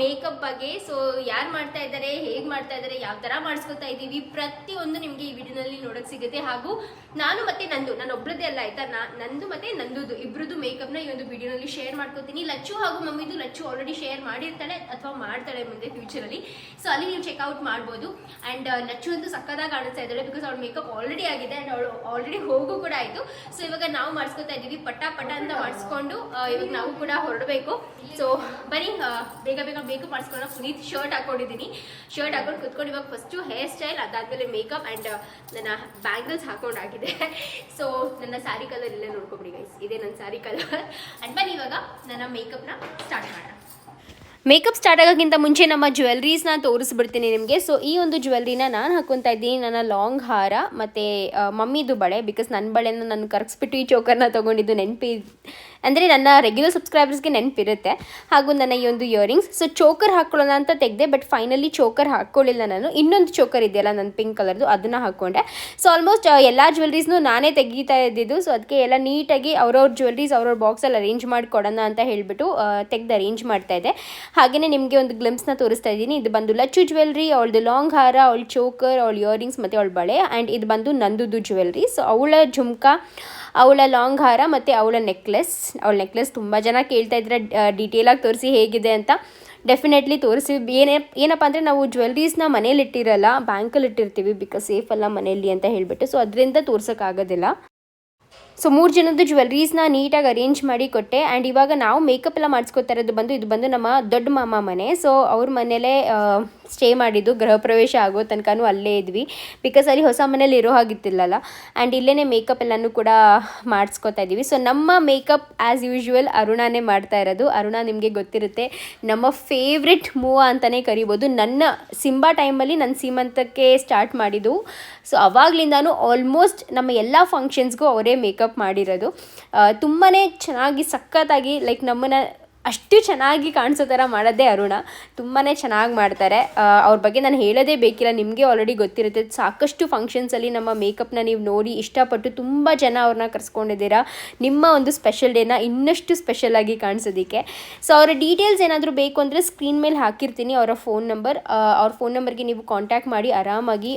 ನಮ್ಮ ಮೇಕಪ್ ಬಗ್ಗೆ ಸೊ ಯಾರು ಮಾಡ್ತಾ ಇದ್ದಾರೆ ಹೇಗೆ ಮಾಡ್ತಾ ಇದ್ದಾರೆ ಯಾವ ತರ ಮಾಡಿಸ್ಕೊತಾ ಇದ್ದೀವಿ ಪ್ರತಿಯೊಂದು ನಿಮಗೆ ಈ ವಿಡಿಯೋನಲ್ಲಿ ನೋಡಕ್ ಸಿಗುತ್ತೆ. ಹಾಗೂ ನಾನು ಮತ್ತೆ ನಂದು ನಾನು ಒಬ್ಬರದೇ ಅಲ್ಲ ಆಯ್ತಾ? ನಂದು ಮತ್ತೆ ನಂದುದು ಇಬ್ಬರದ್ದು ಮೇಕಪ್ನ ಈ ಒಂದು ವಿಡಿಯೋನಲ್ಲಿ ಶೇರ್ ಮಾಡ್ಕೋತೀನಿ. ಲಚ್ಚು ಹಾಗೂ ಮಮ್ಮಿದು ಲಚ್ಚು ಆಲ್ರೆಡಿ ಶೇರ್ ಮಾಡಿರ್ತಾಳೆ ಅಥವಾ ಮಾಡ್ತಾಳೆ ಮುಂದೆ ಫ್ಯೂಚರಲ್ಲಿ ಸೊ ಅಲ್ಲಿ ನೀವು ಚೆಕ್ಔಟ್ ಮಾಡ್ಬೋದು. ಆ್ಯಂಡ್ ಲಚ್ಚು ಅಂತೂ ಸಕ್ಕದಾಗಿ ಕಾಣಿಸ್ತಾ ಇದ್ದಾಳೆ ಬಿಕಾಸ್ ಅವಳ ಮೇಕಪ್ ಆಲ್ರೆಡಿ ಆಗಿದೆ ಆ್ಯಂಡ್ ಅವಳು ಆಲ್ರೆಡಿ ಹೋಗು ಕೂಡ ಆಯಿತು. ಸೊ ಇವಾಗ ನಾವು ಮಾಡಿಸ್ಕೊತಾ ಇದ್ದೀವಿ ಪಟ ಪಟ ಅಂತ ಮಾಡಿಸ್ಕೊಂಡು ಆ, ಇವಾಗ ನಾವು ಕೂಡ ಹೊರಡಬೇಕು. ಸೊ ಬರೀ ಆ, ಬೇಗ ಬೇಗ ಮೇಕಪ್ ಮಾಡಿಸ್ಕೊಂಡು ಪುನೀತ್ ಶರ್ಟ್ ಹಾಕೊಂಡಿದ್ದೀನಿ. ಶರ್ಟ್ ಹಾಕೊಂಡು ಕುತ್ಕೊಂಡು ಇವಾಗ ಫಸ್ಟು ಹೇರ್ ಸ್ಟೈಲ್ ಅದಾದಮೇಲೆ ಮೇಕಪ್ ಆ್ಯಂಡ್ ನನ್ನ ಬ್ಯಾಂಗಲ್ಸ್ ಹಾಕೊಂಡಾಗಿದೆ. ಸೊ ನನ್ನ ಸ್ಯಾರಿ ಕಲರ್ ಇಲ್ಲೇ ನೋಡ್ಕೊಬಿಡಿ ಗೈಸ್ ಇದೇ ನನ್ನ ಸ್ಯಾರಿ ಕಲರ್ ಆ್ಯಂಡ್ ಬನ್ನಿ ಇವಾಗ ನನ್ನ ಮೇಕಪ್ನ ಸ್ಟಾರ್ಟ್ ಮಾಡೋಣ. ಮೇಕಪ್ ಸ್ಟಾರ್ಟ್ ಆಗೋಕ್ಕಿಂತ ಮುಂಚೆ ನಮ್ಮ ಜ್ಯುವೆಲ್ರೀಸ್ನ ತೋರಿಸ್ಬಿಡ್ತೀನಿ ನಿಮಗೆ. ಸೊ ಈ ಒಂದು ಜ್ಯುವೆಲ್ರಿನ ನಾನು ಹಾಕೊತಾ ಇದ್ದೀನಿ. ನನ್ನ ಲಾಂಗ್ ಹಾರ ಮತ್ತು ಮಮ್ಮಿದು ಬಳೆ ಬಿಕಾಸ್ ನನ್ನ ಬಳೆನ ನಾನು ಕರ್ಗಿಸ್ಬಿಟ್ಟು ಈ ಚೋಕರ್ನ ತೊಗೊಂಡಿದ್ದು ನೆನಪಿ ಅಂದರೆ ನನ್ನ ರೆಗ್ಯುಲರ್ ಸಬ್ಸ್ಕ್ರೈಬರ್ಸ್ಗೆ ನೆನಪಿರುತ್ತೆ. ಹಾಗೂ ನನ್ನ ಈ ಒಂದು ಇಯರಿಂಗ್ಸ್ ಸೊ ಚೋಕರ್ ಹಾಕ್ಕೊಳ್ಳೋಣ ಅಂತ ತೆಗೆದೆ ಬಟ್ ಫೈನಲಿ ಚೋಕರ್ ಹಾಕ್ಕೊಳ್ಳಿಲ್ಲ ನಾನು. ಇನ್ನೊಂದು ಚೋಕರ್ ಇದೆಯಲ್ಲ ನನ್ನ ಪಿಂಕ್ ಕಲರ್ದು ಅದನ್ನು ಹಾಕ್ಕೊಂಡೆ ಸೊ ಆಲ್ಮೋಸ್ಟ್ ಎಲ್ಲ ಜ್ಯುವೆಲ್ರೀಸ್ನು ನಾನೇ ತೆಗೀತಾ ಇದ್ದಿದ್ದು. ಸೊ ಅದಕ್ಕೆ ಎಲ್ಲ ನೀಟಾಗಿ ಅವ್ರವ್ರ ಜ್ಯುವೆಲ್ರೀಸ್ ಅವ್ರವ್ರ ಬಾಕ್ಸಲ್ಲಿ ಅರೇಂಜ್ ಮಾಡಿಕೊಡೋಣ ಅಂತ ಹೇಳಿಬಿಟ್ಟು ತೆಗೆದು ಅರೇಂಜ್ ಮಾಡ್ತಾ ಇದ್ದೆ. ಹಾಗೆಯೇ ನಿಮಗೆ ಒಂದು ಗ್ಲಿಮ್ಸ್ನ ತೋರಿಸ್ತಾ ಇದ್ದೀನಿ. ಇದು ಬಂದು ಲಚ್ಚು ಜ್ಯುವೆಲ್ರಿ ಅವಳದು ಲಾಂಗ್ ಹಾರ, ಅವಳ ಚೋಕರ್ ಅವಳ ಇಯರಿಂಗ್ಸ್ ಮತ್ತು ಅವಳ ಬಳೆ ಆ್ಯಂಡ್ ಇದು ಬಂದು ನಂದುದು ಜ್ಯುವೆಲ್ರಿ ಸೊ ಅವಳ ಝುಮ್ಕ ಅವಳ ಲಾಂಗ್ ಹಾರ ಮತ್ತು ಅವಳ ನೆಕ್ಲೆಸ್ ಅವಳ ನೆಕ್ಲೆಸ್ ತುಂಬ ಜನ ಕೇಳ್ತಾ ಇದ್ರೆ ಡೀಟೇಲಾಗಿ ತೋರಿಸಿ ಹೇಗಿದೆ ಅಂತ. ಡೆಫಿನೆಟ್ಲಿ ತೋರಿಸಿ. ಏನೇ, ಏನಪ್ಪ ಅಂದರೆ ನಾವು ಜ್ಯುವೆಲ್ರೀಸ್ನ ಮನೇಲಿ ಇಟ್ಟಿರಲ್ಲ ಬ್ಯಾಂಕಲ್ಲಿ ಇಟ್ಟಿರ್ತೀವಿ ಬಿಕಾಸ್ ಸೇಫ್ ಅಲ್ಲ ಮನೆಯಲ್ಲಿ ಅಂತ ಹೇಳಿಬಿಟ್ಟು. ಸೊ ಅದರಿಂದ ತೋರ್ಸೋಕ್ಕಾಗೋದಿಲ್ಲ ಸೊ ಮೂರು ಜನದ್ದು ಜ್ಯುವೆಲ್ರೀಸ್ನ ನೀಟಾಗಿ ಅರೇಂಜ್ ಮಾಡಿ ಕೊಟ್ಟೆ. ಆ್ಯಂಡ್ ಇವಾಗ ನಾವು ಮೇಕಪ್ ಎಲ್ಲ ಮಾಡಿಸ್ಕೊತಾ ಇರೋದು ಬಂದು, ಇದು ಬಂದು ನಮ್ಮ ದೊಡ್ಡ ಮಾಮ ಮನೆ. ಸೊ ಅವ್ರ ಮನೇಲೇ ಸ್ಟೇ ಮಾಡಿದ್ದು ಗೃಹ ಪ್ರವೇಶ ಆಗೋ ತನಕನೂ ಅಲ್ಲೇ ಇದ್ವಿ. ಬಿಕಾಸ್ ಅಲ್ಲಿ ಹೊಸ ಮನೇಲಿ ಇರೋ ಹಾಗಿತ್ತಿಲ್ಲಲ್ಲ ಆ್ಯಂಡ್ ಇಲ್ಲೇ ಮೇಕಪ್ ಎಲ್ಲನೂ ಕೂಡ ಮಾಡಿಸ್ಕೊತಾ ಇದ್ದೀವಿ. ಸೊ ನಮ್ಮ ಮೇಕಪ್ ಆ್ಯಸ್ ಯೂಶ್ವಲ್ ಅರುಣಾನೇ ಮಾಡ್ತಾ ಇರೋದು. ಅರುಣ, ನಿಮಗೆ ಗೊತ್ತಿರುತ್ತೆ, ನಮ್ಮ ಫೇವ್ರೆಟ್ ಮೂವ ಅಂತಲೇ ಕರಿಬೋದು. ನನ್ನ ಸಿಂಬಾ ಟೈಮಲ್ಲಿ ನನ್ನ ಸೀಮಂತಕ್ಕೆ ಸ್ಟಾರ್ಟ್ ಮಾಡಿದ್ದು. ಸೊ ಅವಾಗ್ಲಿಂದಾನು ಆಲ್ಮೋಸ್ಟ್ ನಮ್ಮ ಎಲ್ಲ ಫಂಕ್ಷನ್ಸ್ಗೂ ಅವರೇ ಮೇಕಪ್ ಮಾಡಿರೋದು. ತುಂಬಾ ಚೆನ್ನಾಗಿ ಸಖತ್ತಾಗಿ ಲೈಕ್ ನಮ್ಮನ್ನು ಅಷ್ಟು ಚೆನ್ನಾಗಿ ಕಾಣಿಸೋ ಥರ ಮಾಡೋದೇ ಅರುಣ. ತುಂಬಾ ಚೆನ್ನಾಗಿ ಮಾಡ್ತಾರೆ. ಅವ್ರ ಬಗ್ಗೆ ನಾನು ಹೇಳೋದೇ ಬೇಕಿಲ್ಲ. ನಿಮಗೆ ಆಲ್ರೆಡಿ ಗೊತ್ತಿರುತ್ತೆ. ಸಾಕಷ್ಟು ಫಂಕ್ಷನ್ಸಲ್ಲಿ ನಮ್ಮ ಮೇಕಪ್ನ ನೀವು ನೋಡಿ ಇಷ್ಟಪಟ್ಟು ತುಂಬ ಜನ ಅವ್ರನ್ನ ಕರ್ಸ್ಕೊಂಡಿದ್ದೀರಾ. ನಿಮ್ಮ ಒಂದು ಸ್ಪೆಷಲ್ ಡೇನ ಇನ್ನಷ್ಟು ಸ್ಪೆಷಲಾಗಿ ಕಾಣಿಸೋದಕ್ಕೆ. ಸೊ ಅವರ ಡೀಟೇಲ್ಸ್ ಏನಾದರೂ ಬೇಕು ಅಂದರೆ ಸ್ಕ್ರೀನ್ ಮೇಲೆ ಹಾಕಿರ್ತೀನಿ. ಅವರ ಫೋನ್ ನಂಬರ್ ಅವ್ರ ಫೋನ್ ನಂಬರ್ಗೆ ನೀವು ಕಾಂಟ್ಯಾಕ್ಟ್ ಮಾಡಿ, ಆರಾಮಾಗಿ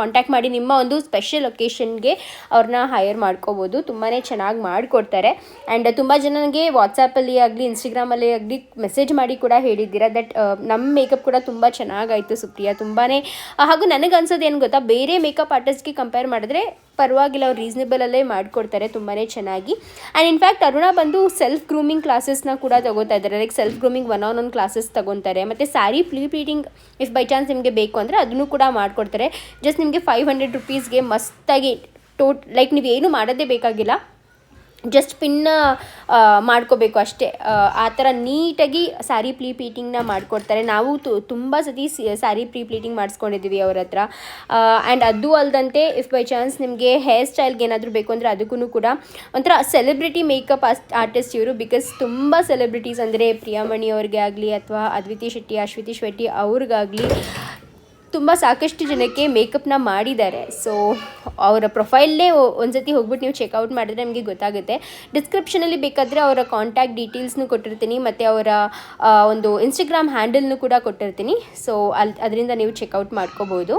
ಕಾಂಟ್ಯಾಕ್ಟ್ ಮಾಡಿ ನಿಮ್ಮ ಒಂದು ಸ್ಪೆಷಲ್ ಲೊಕೇಶನ್ಗೆ ಅವ್ರನ್ನ ಹೈಯರ್ ಮಾಡ್ಕೋಬೋದು. ತುಂಬಾ ಚೆನ್ನಾಗಿ ಮಾಡಿಕೊಡ್ತಾರೆ. ಆ್ಯಂಡ್ ತುಂಬ ಜನಗೆ ವಾಟ್ಸಪ್ಪಲ್ಲಿ ಆಗಲಿ ಇನ್ಸ್ಟಾಗ್ರಾಮಲ್ಲಿ ಆಗಲಿ ಮೆಸೇಜ್ ಮಾಡಿ ಕೂಡ ಹೇಳಿದ್ದೀರಾ. ದಟ್ ನಮ್ಮ ಮೇಕಪ್ ಕೂಡ ತುಂಬ ಚೆನ್ನಾಗಾಯಿತು ಸುಪ್ರಿಯಾ. ತುಂಬಾ ಹಾಗೂ ನನಗೆ ಅನ್ಸೋದು ಏನು ಗೊತ್ತಾ? ಬೇರೆ ಮೇಕಪ್ ಆರ್ಟಿಸ್ಟ್ಗೆ ಕಂಪೇರ್ ಮಾಡಿದ್ರೆ ಪರವಾಗಿಲ್ಲ, ಅವ್ರು ರೀಸನೇಬಲಲ್ಲೇ ಮಾಡಿಕೊಡ್ತಾರೆ ತುಂಬಾ ಚೆನ್ನಾಗಿ. ಆ್ಯಂಡ್ ಇನ್ಫ್ಯಾಕ್ಟ್ ಅರುಣ ಬಂದು ಸೆಲ್ಫ್ ಗ್ರೂಮಿಂಗ್ ಕ್ಲಾಸಸ್ನ ಕೂಡ ತಗೋತಾ ಇದ್ದಾರೆ. Like self grooming one on one classes ತಗೊತಾರೆ. ಮತ್ತು sari plea if by chance ನಿಮಗೆ ಬೇಕು ಅಂದರೆ ಅದನ್ನು ಕೂಡ ಮಾಡಿಕೊಡ್ತಾರೆ. ಜಸ್ಟ್ ನಿಮಗೆ ಫೈವ್ ಹಂಡ್ರೆಡ್ ರುಪೀಸ್ಗೆ ಮಸ್ತಾಗಿ ಟೋಟ್ ಲೈಕ್ ನೀವು ಏನು ಮಾಡೋದೇ ಬೇಕಾಗಿಲ್ಲ. ಜಸ್ಟ್ ಪಿನ್ನ ಮಾಡ್ಕೋಬೇಕು ಅಷ್ಟೇ. ಆ, ಥರ ನೀಟಾಗಿ ಸ್ಯಾರಿ ಪ್ಲೀ ಪ್ಲೀಟಿಂಗ್ನ ಮಾಡಿಕೊಡ್ತಾರೆ. ನಾವು ತುಂಬ ಸತಿ ಸ್ಯಾರಿ ಪ್ರೀ ಪ್ಲೀಟಿಂಗ್ ಮಾಡಿಸ್ಕೊಂಡಿದ್ದೀವಿ ಅವ್ರ ಹತ್ರ. ಆ್ಯಂಡ್ ಅದು ಅಲ್ಲದಂತೆ ಇಫ್ ಬೈ ಚಾನ್ಸ್ ನಿಮಗೆ ಹೇರ್ ಸ್ಟೈಲ್ಗೆ ಏನಾದರೂ ಬೇಕು ಅಂದರೆ ಅದಕ್ಕೂ ಕೂಡ ಒಂಥರ ಸೆಲೆಬ್ರಿಟಿ ಮೇಕಪ್ ಆರ್ಟಿಸ್ಟ್ ಇವರು ಬಿಕಾಸ್ ತುಂಬ ಸೆಲೆಬ್ರಿಟೀಸ್ ಅಂದರೆ ಪ್ರಿಯಾಮಣಿ ಅವ್ರಿಗೆ ಆಗಲಿ ಅಥವಾ ಅದ್ವಿತಿ ಶೆಟ್ಟಿ ಅಶ್ವಿತಿ ಶೆಟ್ಟಿ ಅವ್ರಿಗಾಗಲಿ ತುಂಬ ಸಾಕಷ್ಟು ಜನಕ್ಕೆ ಮೇಕಪ್ನ ಮಾಡಿದ್ದಾರೆ. ಸೊ ಅವರ ಪ್ರೊಫೈಲ್ಲೇ ಒಂದ್ಸತಿ ಹೋಗ್ಬಿಟ್ಟು ನೀವು ಚೆಕ್ಔಟ್ ಮಾಡಿದ್ರೆ ನಮಗೆ ಗೊತ್ತಾಗುತ್ತೆ. ಡಿಸ್ಕ್ರಿಪ್ಷನಲ್ಲಿ ಬೇಕಾದರೆ ಅವರ ಕಾಂಟ್ಯಾಕ್ಟ್ ಡೀಟೇಲ್ಸ್ನು ಕೊಟ್ಟಿರ್ತೀನಿ, ಮತ್ತು ಅವರ ಒಂದು ಇನ್ಸ್ಟಾಗ್ರಾಮ್ ಹ್ಯಾಂಡಲ್ನು ಕೂಡ ಕೊಟ್ಟಿರ್ತೀನಿ. ಸೊ ಅಲ್ಲಿ ಅದರಿಂದ ನೀವು ಚೆಕ್ಔಟ್ ಮಾಡ್ಕೋಬೋದು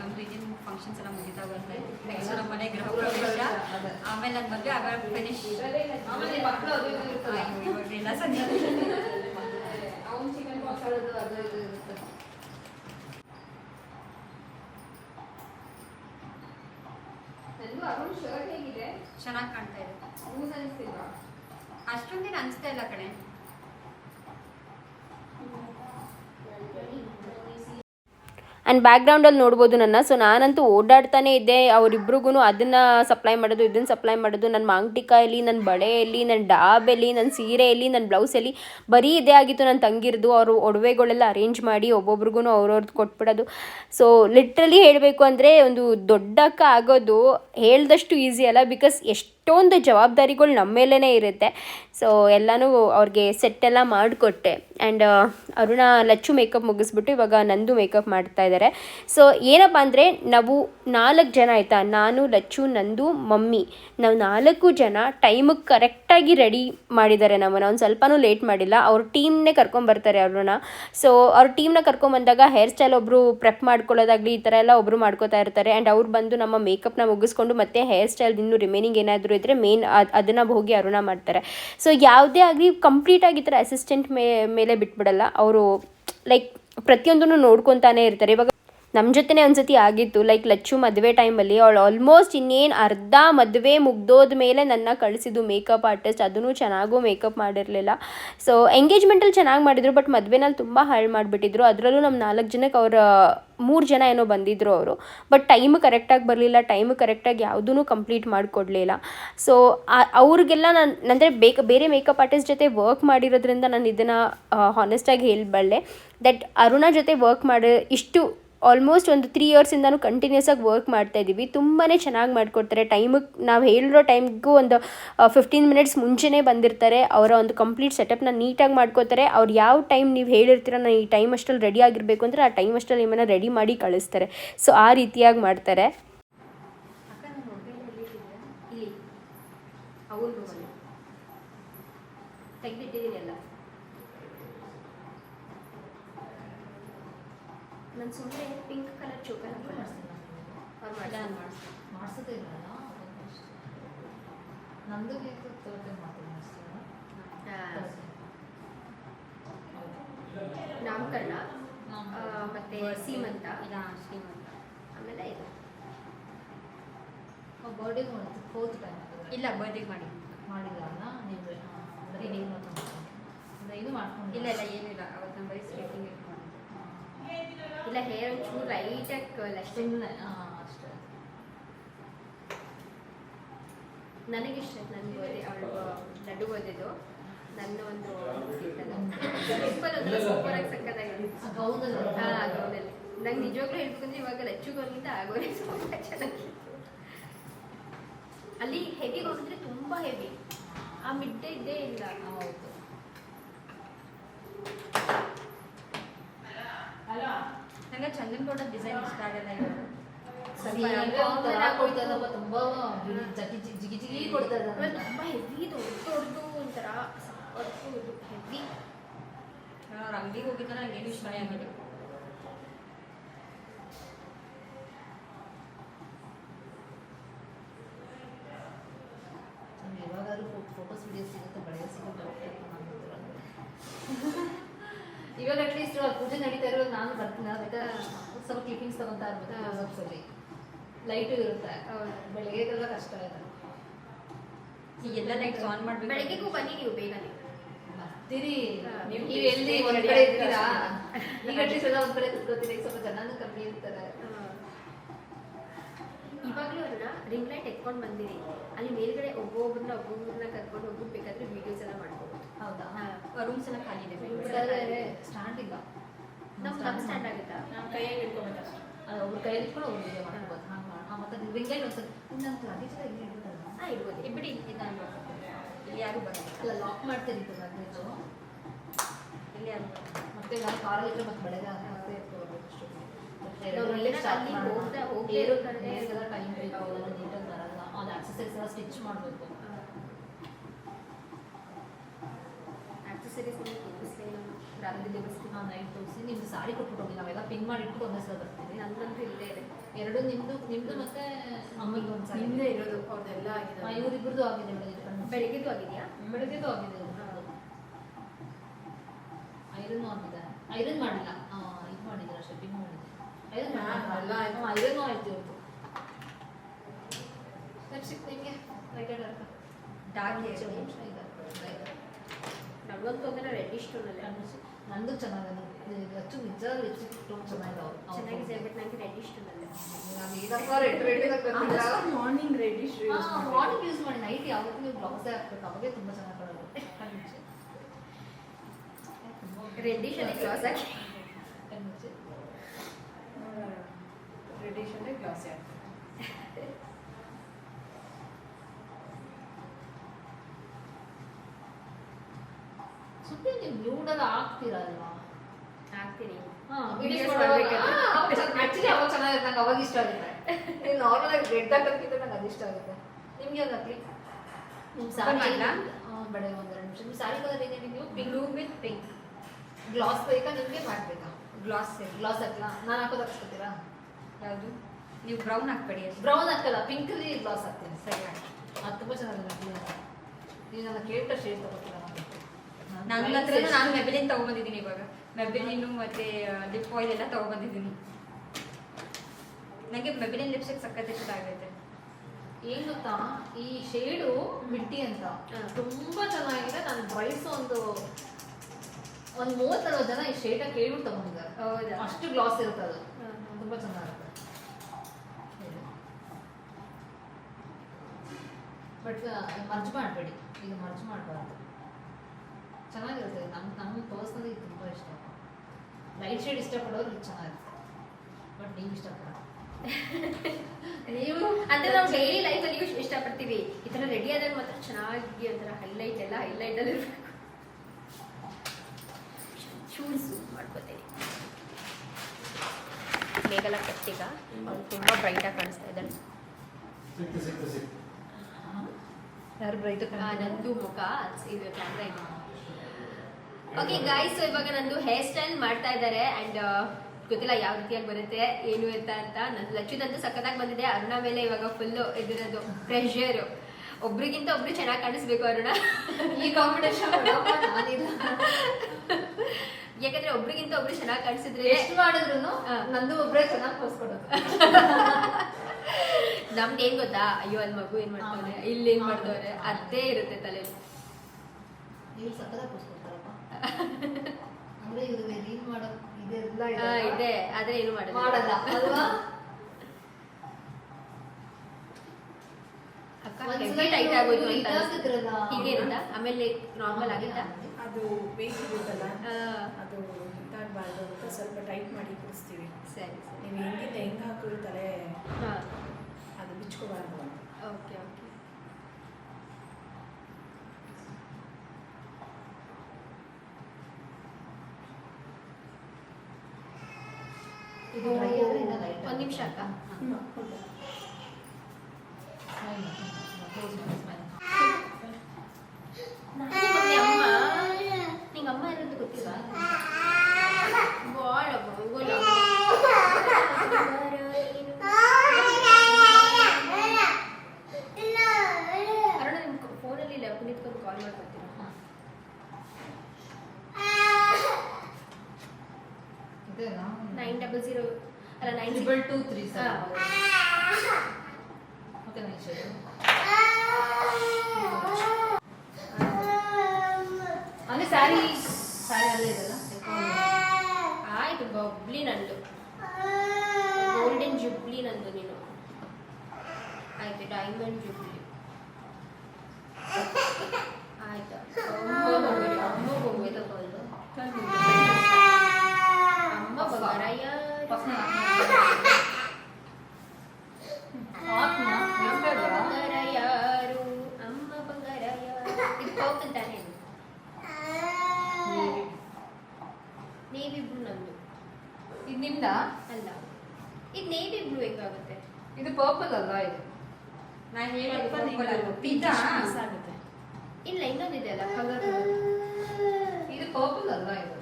ನಮ್ದು ಇನ್ನೇನು ಫಂಕ್ಷನ್ಸ್ ಎಲ್ಲ ಮುಗಿತಾ ಬರುತ್ತೆ ನೆಕ್ಸ್ಟ್ ನಮ್ಮ ಮನೆ ಗೃಹ ಪ್ರವೇಶ ಆಮೇಲೆ ನನ್ನ ಮದುವೆ ಆಗ ಫಿನಿಶ್ ಇವಾಗೆಲ್ಲ ಸದ್ಯ ಚೆನ್ನಾಗಿ ಕಾಣ್ತಾ ಇದೆ. ಅಷ್ಟೊಂದೇನು ಅನಿಸ್ತಾ ಇಲ್ಲ ಕಣೆ. ಆ್ಯಂಡ್ ಬ್ಯಾಕ್ಗ್ರೌಂಡಲ್ಲಿ ನೋಡ್ಬೋದು ನನ್ನ. ಸೊ ನಾನಂತೂ ಓಡಾಡ್ತಾನೆ ಇದ್ದೆ. ಅವರಿಬ್ರಿಗೂ ಅದನ್ನು ಸಪ್ಲೈ ಮಾಡೋದು, ಇದನ್ನು ಸಪ್ಲೈ ಮಾಡೋದು ನನ್ನ ಮಾಂಗ್ಟಿಕಾಯಲ್ಲಿ ನನ್ನ ಬಳೆಯಲ್ಲಿ ನನ್ನ ಡಾಬೆಲ್ಲಿ ನನ್ನ ಸೀರೆಯಲ್ಲಿ ನನ್ನ ಬ್ಲೌಸಲ್ಲಿ ಬರೀ ಇದೇ ಆಗಿತ್ತು ನನ್ನ ತಂಗಿರ್ದು. ಅವರು ಒಡವೆಗಳೆಲ್ಲ ಅರೇಂಜ್ ಮಾಡಿ ಒಬ್ಬೊಬ್ರಿಗೂ ಅವ್ರವ್ರದ್ದು ಕೊಟ್ಬಿಡೋದು. ಸೊ ಲಿಟ್ರಲಿ ಹೇಳಬೇಕು ಅಂದರೆ ಒಂದು ದೊಡ್ಡಕ್ಕ ಆಗೋದು ಹೇಳ್ದಷ್ಟು ಈಸಿ ಅಲ್ಲ ಬಿಕಾಸ್ ಎಷ್ಟು ಎಷ್ಟೊಂದು ಜವಾಬ್ದಾರಿಗಳು ನಮ್ಮ ಮೇಲೇ ಇರುತ್ತೆ. ಸೊ ಎಲ್ಲನೂ ಅವ್ರಿಗೆ ಸೆಟ್ಟೆಲ್ಲ ಮಾಡಿಕೊಟ್ಟೆ. ಆ್ಯಂಡ್ ಅರುಣ ಲಚ್ಚು ಮೇಕಪ್ ಮುಗಿಸ್ಬಿಟ್ಟು ಇವಾಗ ನಂದು ಮೇಕಪ್ ಮಾಡ್ತಾ ಇದ್ದಾರೆ ಸೊ ಏನಪ್ಪ ಅಂದರೆ ನಾವು ನಾಲ್ಕು ಜನ ಆಯಿತಾ? ನಾನು, ಲಚ್ಚು, ನಂದು, ಮಮ್ಮಿ. ನಾವು ನಾಲ್ಕು ಜನ ಟೈಮಿಗೆ ಕರೆಕ್ಟಾಗಿ ರೆಡಿ ಮಾಡಿದ್ದಾರೆ ನಮ್ಮನ್ನು. ಒಂದು ಸ್ವಲ್ಪನೂ ಲೇಟ್ ಮಾಡಿಲ್ಲ. ಅವ್ರ ಟೀಮ್ನೇ ಕರ್ಕೊಂಬರ್ತಾರೆ ಅವ್ರನ್ನ ಸೊ ಅವ್ರ ಟೀಮ್ನ ಕರ್ಕೊಂಬಂದಾಗ ಹೇರ್ ಸ್ಟೈಲ್ ಒಬ್ಬರು ಪ್ರೆಪ್ ಮಾಡ್ಕೊಳ್ಳೋದಾಗಲಿ ಈ ಥರ ಎಲ್ಲ ಒಬ್ಬರು ಮಾಡ್ಕೋತಾ ಇರ್ತಾರೆ. ಆ್ಯಂಡ್ ಅವ್ರು ಬಂದು ನಮ್ಮ ಮೇಕಪ್ನ ಮುಗಿಸ್ಕೊಂಡು ಮತ್ತೆ ಹೇರ್ ಸ್ಟೈಲ್ ಇನ್ನೂ ರಿಮೈನಿಂಗ್ ಏನಾದರೂ ಇದ್ದರೆ ಮೇನ್ ಅದನ್ನ ಹೋಗಿ ಅರುಣ ಮಾಡ್ತಾರೆ. ಸೊ ಯಾವುದೇ ಆಗಲಿ ಕಂಪ್ಲೀಟಾಗಿ ಈ ಥರ ಅಸಿಸ್ಟೆಂಟ್ ಮೇ, ಮೇಲೆ ಬಿಟ್ಬಿಡಲ್ಲ. ಅವರು ಲೈಕ್ ಪ್ರತಿಯೊಂದನ್ನು ನೋಡ್ಕೊತಾನೆ ಇರ್ತಾರೆ. ಇವಾಗ ನಮ್ಮ ಜೊತೆನೇ ಒಂದ್ಸತಿ ಆಗಿತ್ತು. ಲೈಕ್ ಲಚ್ಚು ಮದುವೆ ಟೈಮಲ್ಲಿ ಅವಳು ಆಲ್ಮೋಸ್ಟ್ ಇನ್ನೇನು ಅರ್ಧ ಮದುವೆ ಮುಗ್ದೋದ ಮೇಲೆ ನನ್ನ ಕಳಿಸಿದ್ದು ಮೇಕಪ್ ಆರ್ಟಿಸ್ಟ್ ಅದನ್ನು ಚೆನ್ನಾಗೂ ಮೇಕಪ್ ಮಾಡಿರಲಿಲ್ಲ. ಸೊ ಎಂಗೇಜ್ಮೆಂಟಲ್ಲಿ ಚೆನ್ನಾಗಿ ಮಾಡಿದ್ರು ಬಟ್ ಮದುವೆನಲ್ಲಿ ತುಂಬ ಹಾಳು ಮಾಡಿಬಿಟ್ಟಿದ್ರು. ಅದರಲ್ಲೂ ನಮ್ಮ ನಾಲ್ಕು ಜನಕ್ಕೆ ಅವರ, ಮೂರು ಜನ ಏನೋ ಬಂದಿದ್ರು ಅವರು. ಬಟ್ ಟೈಮ್ ಕರೆಕ್ಟಾಗಿ ಬರಲಿಲ್ಲ. ಟೈಮ್ ಕರೆಕ್ಟಾಗಿ ಯಾವುದೂ ಕಂಪ್ಲೀಟ್ ಮಾಡಿಕೊಡ್ಲಿಲ್ಲ. ಸೊ ಅವ್ರಿಗೆಲ್ಲ ನಾನು ಅಂದರೆ ಬೇಕ, ಬೇರೆ ಮೇಕಪ್ ಆರ್ಟಿಸ್ಟ್ ಜೊತೆ ವರ್ಕ್ ಮಾಡಿರೋದ್ರಿಂದ ನಾನು ಇದನ್ನು ಹಾನೆಸ್ಟಾಗಿ ಹೇಳಬಲ್ಲೆ. ದಟ್ ಅರುಣ ಜೊತೆ ವರ್ಕ್ ಮಾಡಿ, ಇಷ್ಟು ಆಲ್ಮೋಸ್ಟ್ ಒಂದು ತ್ರೀ ಇಯರ್ಸಿಂದನೂ ಕಂಟಿನ್ಯೂಸ್ ಆಗಿ ವರ್ಕ್ ಮಾಡ್ತಾ ಇದ್ದೀವಿ ತುಂಬಾ ಚೆನ್ನಾಗಿ ಮಾಡಿಕೊಡ್ತಾರೆ. ಟೈಮಿಗೆ ನಾವು ಹೇಳಿರೋ ಟೈಮ್ಗೂ ಒಂದು ಫಿಫ್ಟೀನ್ ಮಿನಿಟ್ಸ್ ಮುಂಚೆನೇ ಬಂದಿರ್ತಾರೆ. ಅವರ ಒಂದು ಕಂಪ್ಲೀಟ್ ಸೆಟಪ್ನ ನೀಟಾಗಿ ಮಾಡ್ಕೋತಾರೆ. ಅವ್ರು ಯಾವ ಟೈಮ್ ನೀವು ಹೇಳಿರ್ತೀರ, ನಾನು ಈ ಟೈಮ್ ಅಷ್ಟರಲ್ಲಿ ರೆಡಿ ಆಗಿರಬೇಕು ಅಂದರೆ ಆ ಟೈಮ್ ಅಷ್ಟರಲ್ಲಿ ನಿಮ್ಮನ್ನು ರೆಡಿ ಮಾಡಿ ಕಳಿಸ್ತಾರೆ. ಸೊ ಆ ರೀತಿಯಾಗಿ ಮಾಡ್ತಾರೆ ಇಲ್ಲಿ ಅವ್ರ ತೆಗೆದಿಟ್ಟಿದ್ದೀನಿ ಎಲ್ಲ ನಾನು ಸುಮ್ಮನೆ ಪಿಂಕ್ ಕಲರ್ ಚೋಕರ್ ಅವ್ರು ಮಾಡ್ತಾರೆ ಮಾಡಿಸೋದೇ ಇಲ್ಲ ನಂದು ಬೇಕು ತೋಟೆ ಮಾಡ್ತೀನಿ ನಾಮಕರಣ ಮತ್ತೆ ಸೀಮಂತ ಇಲ್ಲ ಶ್ರೀಮಂತ. ಆಮೇಲೆ ಇದು. ಬರ್ಡೇ ಮಾಡಿದ್ದು ಫೋರ್ತ್ ಟೈಮ್ ಇಲ್ಲ ಬರ್ಡೇ ಮಾಡಿ. ಮಾಡಿದ್ರಲ್ಲ ನೀವು ಅಂದರೆ ಇದು ಮಾಡ್ಕೊಂಡು ಇಲ್ಲ ಇಲ್ಲ ಏನಿಲ್ಲ. ಅವತ್ತು ನಮ್ಮ ಇಟ್ಕೊಂಡು ಇಲ್ಲ ಹೇರ್ ಒಂಚೂರು ಲೈಟಾಗಿ ಕರ್ಲ್ ಅಷ್ಟೇ ಅಷ್ಟೇ. ನನಗಿಷ್ಟ ನನಗೆ ಓದಿ ಅವಳು ಲಡ್ಡು ಓದಿದ್ದು. ನನ್ನ ಒಂದು ಸಿಂಪಲ್ ಅಂದ್ರೆ ಸೂಪರ್ ಆಗಿ ಸಕ್ಕತ್ತಾಗಿದೆ. ಆ ಗೌನಲ್ಲಿ ನಂಗೆ ನಿಜವಾಗ್ಲೂ ಹೇಳ್ಬೇಕಂದ್ರೆ ಇವಾಗ ಲಚ್ಚು ಗೌನಿಂದ ಆಗೋರೆ ಸ್ವಲ್ಪ ಚೆನ್ನಾಗಿ ಅಲ್ಲಿ ಹೆವಿ ಹೋಗಿದ್ರೆ ತುಂಬಾ ಹೆವಿ ಆ ಮಿಡ್ಡೆ ಇದ್ದೇ ಇಲ್ಲ. ಹೌದು ನಂಗೆ ಚಂದನ್ ಕೊಡೋ ಡಿಸೈನ್ ಇಷ್ಟ ಆಗಲ್ಲ ಇವರು. ತುಂಬ ಜಿಗಿ ಜಿಗಿ ಕೊಡ್ತಾ ಇದ್ದಾರೆ ತುಂಬಾ ಹೆವಿ ದೊಡ್ಡ ದೊಡ್ಡದು ಒಂಥರ ಹೆವಿ ಅವ್ರ ಅಂಗಡಿಗೆ ಹೋಗಿದ್ರೆ ನಂಗೆ ಏನು ಇಷ್ಟ ಆಗಿಲ್ಲ ನಮ್ಗೆ ಯಾವಾಗಾದ್ರೂ ಫೋಟೋಸ್ ವಿಡಿಯೋಸ್ ಸಿಗುತ್ತೆ ಬಳೆಯ ಸಿಗುತ್ತೆ ಹೋಗ್ಬೇಕು ನಾನು ಇವಾಗ ಅಟ್ಲೀಸ್ಟ್ ಪೂಜೆ ನಡೀತಾ ಇರೋದು ನಾನು ಬರ್ತೀನಿ. ಬೇಕಾದ್ರೆ ಸ್ವಲ್ಪ ಕ್ಲಿಪ್ಪಿಂಗ್ಸ್ ತಗೊಂತಾ ಇರ್ಬೇಕು. ಸರಿ ಲೈಟು ಇರುತ್ತೆ. ಬೆಳಗ್ಗೆಗೆಲ್ಲ ಕಷ್ಟ ಇದೆ. ಈಗೆಲ್ಲ ಲೈಟ್ಸ್ ಆನ್ ಮಾಡ್ಬೇಕು. ಬೆಳಗ್ಗೆಗೂ ಬನ್ನಿ ನೀವು ಬೇಗನೆ ಬರ್ತೀರಿ. ನೀವು ನೀವು ಎಲ್ಲಿ ಎಲ್ಲಿ ಒಂದ್ ಕಡೆ ಇರ್ತೀರಾ. ಈಗ ಅಟ್ಲೀಸ್ಟ್ ಎಲ್ಲ ಒಂದ್ ಕಡೆ ಕುತ್ಕೋತೀರಿ ಸ್ವಲ್ಪ ಜನನೂ ಕಮ್ಮಿ ಇರ್ತಾರೆ. ಇವಾಗಲೂ ಅಲ್ಲ ರಿಂಗ್ ಲೈಟ್ ಎತ್ಕೊಂಡು ಬಂದಿರಿ. ಅಲ್ಲಿ ಮೇಲ್ಗಡೆ ಒಬ್ಬೊಬ್ಬರನ್ನ ಒಬ್ಬೊಬ್ಬರನ್ನ ಕರ್ಕೊಂಡು ಹೋಗ್ಬೇಕಾದ್ರೆ ವಿಡಿಯೋಸ್ ಎಲ್ಲ ಮಾಡ್ಬೋದು. ಹೌದಾ? ರೂಮ್ಸ್ ಎಲ್ಲ ಖಾಲಿ ಇದೆ. ಸ್ಟ್ಯಾಂಡ್ ಇಲ್ಲ. ನಮ್ಮ ನಮ್ಮ ಸ್ಟ್ಯಾಂಡ್ ಆಗುತ್ತಾ? ನಮ್ಮ ಕೈಯಾಗಿ ಹಿಡ್ಕೊಬೇಕಷ್ಟೆ ಅವ್ರ ಕೈಯಲ್ಲಿ ಇಟ್ಕೊಂಡು ಅವ್ರು ವಿಡಿಯೋ ಮಾಡ್ಬೋದು ಹಂಗೆ ಮಾಡಿ ಮತ್ತೆ ಒಂದು ಇನ್ನೊಂದು ಲಗೇಜ್ ಇಲ್ಲಿ ಇಡ್ಬೋದಲ್ಲ ಹಾಂ ಇಡ್ಬೋದು ಇಬ್ಬಿಡಿ ಇದನ್ನು ಇಲ್ಲಿ ಯಾರು ಬರಲ್ಲ ಅಲ್ಲ ಲಾಕ್ ಮಾಡ್ತೀನಿ ಲಗೇಜು ಇಲ್ಲಿ ಯಾರು ಮತ್ತೆ ನಾನು ಕಾರಲ್ಲಿ ಇಟ್ಟರೆ ಮತ್ತೆ ಬೆಳಗ್ಗೆ ಮತ್ತೆ ಮಾಡೋಣ. ಹೋಗ್ತಾ- ಬೇಕು, ನೀಟಾಗಿ ಬರಲ್ಲ. ಅದು ಎಲ್ಲ ಸ್ಟಿಚ್ ಮಾಡಬೇಕು. ಆಕ್ಸೆಸರೀಸ್ ಸರಿ ರಾತ್ರಿ ದೇವಸ್ಥಾನ ನಾನು ನೈಟ್ ತೋರಿಸಿ ನಿಮ್ದು ಸಾರಿ ಕೊಟ್ಬಿಟ್ಟು ನಾವೆಲ್ಲ ಪಿನ್ ಮಾಡಿ ಇಟ್ಬಿಟ್ಟು ಒಂದೇ ಸಲ ಬರ್ತೀವಿ. ನಂದಂತೂ ಇಲ್ಲೇ ಇದೆ. ಎರಡು ನಿಮ್ದು ನಿಮ್ದು ಮತ್ತೆ ಅಮ್ಮಿಗೆ ಒಂದು ಸಾರಿ ನಿಮ್ಮದೇ ಇರೋದು ಅವ್ರದ್ದೆಲ್ಲ ಆಗಿದೆ. ಇವ್ರಿಬ್ರದ್ದು ಆಗಿದೆ ಮೇಡಮ್. ಬೆಳಿಗ್ಗೆದು ಆಗಿದೆಯಾ? ಬೆಳಿಗ್ಗೆದು ಆಗಿದೆ ಐರನ್ ಆಗಿದೆ ಐರನ್ ಮಾಡಿಲ್ಲ. ಇದು ಮಾಡಿದ್ರೆ ಅಷ್ಟೇ ಪಿನ್ ಐರನ್ ಅಲ್ಲ. ಐರನ್ ಆಯ್ತು. ಇವತ್ತು ನಿಮಗೆ? ಡಾರ್ಕ್ ನಿಮಿಷ ಇದೆ ರೈಟ್ ನಮಗಂತೂ ಅಂದ್ರೆ ರೆಡ್ಡಿಶ್ ಟೋನಲ್ಲೇ ನಂದು ಚೆನ್ನಾಗಿದೆ ಹೆಚ್ಚು ನಿಜ ಲಿಪ್ಸ್ಟಿಕ್ ತುಂಬ ಚೆನ್ನಾಗಿದೆ ಅವ್ರು ಚೆನ್ನಾಗಿದೆ ಬಟ್ ನನಗೆ ರೆಡ್ಡಿಶ್ ಟೋನಲ್ಲೇ ನಾನು ಈಗಪ್ಪ red red morning reddish morning use ಮಾಡಿ ನೈಟ್ ಯಾವತ್ತೂ ನೀವು ಬ್ಲೌಸೇ ಹಾಕ್ಬೇಕು ಅವಾಗೆ ತುಂಬ ಚೆನ್ನಾಗಿ ಕಾಣೋದು ಕಣ್ಮುಚ್ಚಿ. ರೆಡ್ಡಿಶ್ ಅಲ್ಲಿ ಕ್ಲಾಸ್ ಹಾಕಿ ಕಣ್ಮುಚ್ಚಿ. ರೆಡಿಶ್ ಅಂದರೆ ಗ್ಲಾಸ್ ಸುಮ್ಮನೆ ನೀವು ನ್ಯೂಡಲ್ ಆಗ್ತಿರಲ್ವಾ ಮಾಡ್ಬೇಕಾದ್ರೆ. ಆಕ್ಚುಲಿ ಅವಾಗ ಚೆನ್ನಾಗಿರುತ್ತೆ. ನಂಗೆ ಅವಾಗ ಇಷ್ಟ ಆಗುತ್ತೆ. ನೀವು ನಾರ್ಮಲ್ ಆಗಿ ರೆಡ್ ಹಾಕೋಕ್ಕಿಂತ ನಂಗೆ ಅದು ಇಷ್ಟ ಆಗುತ್ತೆ. ನಿಮಗೆ ಯಾವ್ದು ಹಾಕ್ಲಿ ನಿಮ್ಮ ಸಾರಿ ಮಾಡ್ಲಾ? ಬೇಡ ಒಂದೆರಡು ನಿಮಿಷ. ನಿಮ್ಮ ಸಾರಿ ಕಲರ್ ಏನೇನು ನೀವು ಬ್ಲೂ ವಿತ್ ಪಿಂಕ್ ಗ್ಲಾಸ್ ಬೇಕಾ? ನಿಮಗೆ ಮಾಡ್ಬೇಕಾ? ಗ್ಲಾಸ್ ಗ್ಲಾಸ್ ಹಾಕ್ಲಾ? ನಾನು ಹಾಕೋದು ಹಾಕ್ಸ್ಕೊತೀರಾ? ಯಾವುದು? ನೀವು ಬ್ರೌನ್ ಹಾಕ್ಬೇಡಿ ಬ್ರೌನ್ ಹಾಕಲ್ಲ ಪಿಂಕಲ್ಲಿ ಗ್ಲಾಸ್ ಹಾಕ್ತೀನಿ. ಸರಿ. ಅದು ತುಂಬ ಚೆನ್ನಾಗಿದೆ. ನೀವು ನನ್ನ ಕೇಳ್ತಾ ಶೇಡ್ ತಗೋತೀರಾ ನನ್ನ ಹತ್ರ ನಾನು ಮೆಬಿಲಿನ್ ತಗೊಂಡ್ಬಂದಿದ್ದೀನಿ ಇವಾಗ. ಮೆಬಿಲಿನು ಮತ್ತೆ ಲಿಪ್ ಆಯಿಲ್ ಎಲ್ಲ ತಗೊಂಡ್ಬಂದಿದ್ದೀನಿ ನನಗೆ ಮೆಬಿಲಿನ್ ಲಿಪ್ಸ್ಟಿಕ್ ಸಕ್ಕತ್ತೆ ಇಷ್ಟ ಆಗೈತೆ. ಏನ್ ಗೊತ್ತಾ? ಈ ಶೇಡು ಮಿಟ್ಟಿ ಅಂತ. ತುಂಬಾ ಚೆನ್ನಾಗಿದೆ. ನಾನು ಪ್ರೈಸ್ ಒಂದು ಒಂದು ಮೂವತ್ತು ನಲ್ವತ್ತು ಜನ ಈ ಶೇಡ ಕೇಳ್ಬಿಟ್ಟು ತಗೊಂಡಿದ್ದಾರೆ. ಹೌದಾ? ಅಷ್ಟು ಗ್ಲಾಸ್ ಇರುತ್ತೆ ಅದು. ತುಂಬಾ ಚೆನ್ನಾಗಿರುತ್ತೆ. ಬಟ್ ಮರ್ಜ್ ಮಾಡಬೇಡಿ. ಈಗ ಮರ್ಜ್ ಮಾಡಬಾರ್ದು. ಚೆನ್ನಾಗಿರುತ್ತೆ. ನಮ್ ನಮ್ಗೆ ಪರ್ಸ್ನಲಿ ತುಂಬ ಇಷ್ಟ. ಲೈಟ್ ಶೇಡ್ ಇಷ್ಟಪಡೋರು ಇದು ಚೆನ್ನಾಗಿರುತ್ತೆ. ಬಟ್ ನೀವು ಇಷ್ಟಪಡ ನೀವು ಅಂದ್ರೆ ನಾವು ಡೈಲಿ ಲೈಫಲ್ಲಿ ಯೂಸ್ ಇಷ್ಟಪಡ್ತೀವಿ. ಈ ತರ ರೆಡಿ ಆದಾಗ ಮಾತ್ರ ಚೆನ್ನಾಗಿ ಒಂಥರ ಹೈಲೈಟ್ ಎಲ್ಲ ಹೈಲೈಟ್ ಅಲ್ಲಿ ಇರ್ಬೇಕು. ಚೂಸ್ ಮಾಡ್ಕೋತೀನಿ. ಮೇಘಲ ಕಟ್ಟಿಗ ಅವ್ಳು ತುಂಬಾ ಬ್ರೈಟ್ ಆಗಿ ಕಾಣಿಸ್ತಾ ಇದ್ದಾಳೆ ಯಾರು ಬ್ರೈಟ್ ನಂದು ಮುಖ ಇದು ಕ್ಯಾಮ್ರಾ ಇದೆ. ಓಕೆ ಗಾಯ್ಸ್ ಇವಾಗ ನಂದು ಹೇರ್ ಸ್ಟೈಲ್ ಮಾಡ್ತಾ ಇದ್ದಾರೆ ಅಂಡ್ ಗೊತ್ತಿಲ್ಲ ಯಾವ ರೀತಿಯಾಗಿ ಬರುತ್ತೆ ಏನು ಅಂತ ಅಂತ. ನನ್ನ ಲಚ್ಚುದಂತೂ ಸಖತ್ತಾಗಿ ಬಂದಿದೆ. ಅರುಣ ಮೇಲೆ ಇವಾಗ ಫುಲ್ಲು ಇದಿರೋದು ಪ್ರೆಷರ್ ಒಬ್ರಿಗಿಂತ ಒಬ್ರು ಚೆನ್ನಾಗಿ ಕಾಣಿಸ್ಬೇಕು ಅರುಣ. ಈ ಕಾಂಪಿಟೇಷನ್ ಯಾಕಂದ್ರೆ ಒಬ್ರಿಗಿಂತ ಒಬ್ರು ಚೆನ್ನಾಗಿ ಕಾಣಿಸಿದ್ರೆ ಎಷ್ಟು ಮಾಡಿದ್ರು ನಂದು ಒಬ್ಬರೇ ಚೆನ್ನಾಗಿ ತೋರಿಸ್ಕೊಡೋದು ನಮ್ದು ಏನ್ ಗೊತ್ತಾ? ಅಯ್ಯೋ ಅಲ್ಲಿ ಮಗು ಏನ್ ಮಾಡ್ತವ್ರೆ? ಇಲ್ಲಿ ಏನ್ ಮಾಡ್ತಾವ್ರೆ? ಅದೇ ಇರುತ್ತೆ ತಲೆ. ಸಖತ್ತಾಗಿ ಅಂದ್ರೆ ರೀಲ್ ಮಾಡೋ ಇದೆಲ್ಲ ಆ, ಇದೆ. ಆದ್ರೆ ಏನು ಮಾಡಲ್ಲ. ಮಾಡಲ್ಲ ಅಲ್ವಾ? ಆಮೇಲೆ ನಾರ್ಮಲ್ ಆಗಿತ್ತಾ? ಅದು ವೇಟ್ ಇರುತ್ತಲ್ಲ ಆ, ಅದು ಇದಾಗಬಾರ್ದು ಅಂತ ಸ್ವಲ್ಪ ಟೈಟ್ ಮಾಡಿ ಕುಡಿಸ್ತೀವಿ ಸರಿ ಸರಿ. ನೀವು ಹೆಂಗಿಂದ ಹೆಂಗೆ ಹಾಕಿರ್ತಾರೆ ತಲೆ ಹಾ. ಅದು ಬಿಚ್ಕೋಬಾರ್ದು ಓಕೆ ಇದು ಒಂದ್ ನಿಮಿಷ ಅಕ್ಕ Smile ಮಾಡಿ. Close ಮಾಡಿ, smile. ಮೊನ್ನೆ ಅಮ್ಮ ನಿಂಗೆ ಅಮ್ಮ ಇರೋದು ಗೊತ್ತಿಲ್ಲ ಬಾಳ ಬಂಗೋಲ ಅರುಣ ನಿಮ್ ಫೋನಲ್ಲಿ ಇಲ್ಲ ಪುನೀತ್ಕೊಂಡು ಕಾಲ್ ಮಾಡ್ಕೊತೀರಾ ಇದೇನಾ? ನೈನ್ ಡಬಲ್ ಜೀರೋ ಅಲ್ಲ nine Triple two three seven. ಹಾ ಮತ್ತೆ ನೈನ್ ಶೇಡು. ಅಲ್ಲಿ ಸ್ಯಾರಿ ಸ್ಯಾರಿ ಅಲ್ಲೇ ಇದೆಲ್ಲ ಆಯ್ತು ಬಬ್ಲಿ ನಂದು ಗೋಲ್ಡನ್ ಜುಬ್ಲಿ ನಂದು ನೀನು ಆಯ್ತು ಡೈಮಂಡ್ ಜುಬ್ಲಿ ಆಯ್ತು ಅಮ್ಮ ಬಂಗಾರ ಅಮ್ಮ ಬಂಗಾರ ತಗೊಂಡು ಅಮ್ಮ ಬಂಗಾರ ಯಾರು ಪಕ್ಕನೆ ಹಾಕ್ನಾ? ಅಮ್ಮ ಬೇಡವಾ? ಬಂಗಾರ ಯಾರು ಅಮ್ಮ ಬಂಗಾರ ಯಾರು ಇದು ಪರ್ಪಲ್ ತಾನೇ ಇದು ನೇವಿ ಬ್ಲೂ ನಂದು ಇದು ನಿಮ್ದ ಅಲ್ಲ ಇದು ನೇವಿ ಬ್ಲೂ ಹೆಂಗಾಗುತ್ತೆ ಇದು ಪರ್ಪಲ್ ಅಲ್ಲ ಇದು ನಾನು ಹೇಳಿದ್ದು Purple purple ಹಿಂಗೆ ಅದು. pinkish ಇದಾ? piece ಆಗುತ್ತೆ ಇಲ್ಲ ಇನ್ನೊಂದಿದೆ ಅಲ್ಲ ಕಲರ್ ಇದು ಪರ್ಪಲ್ ಅಲ್ಲ ಇದು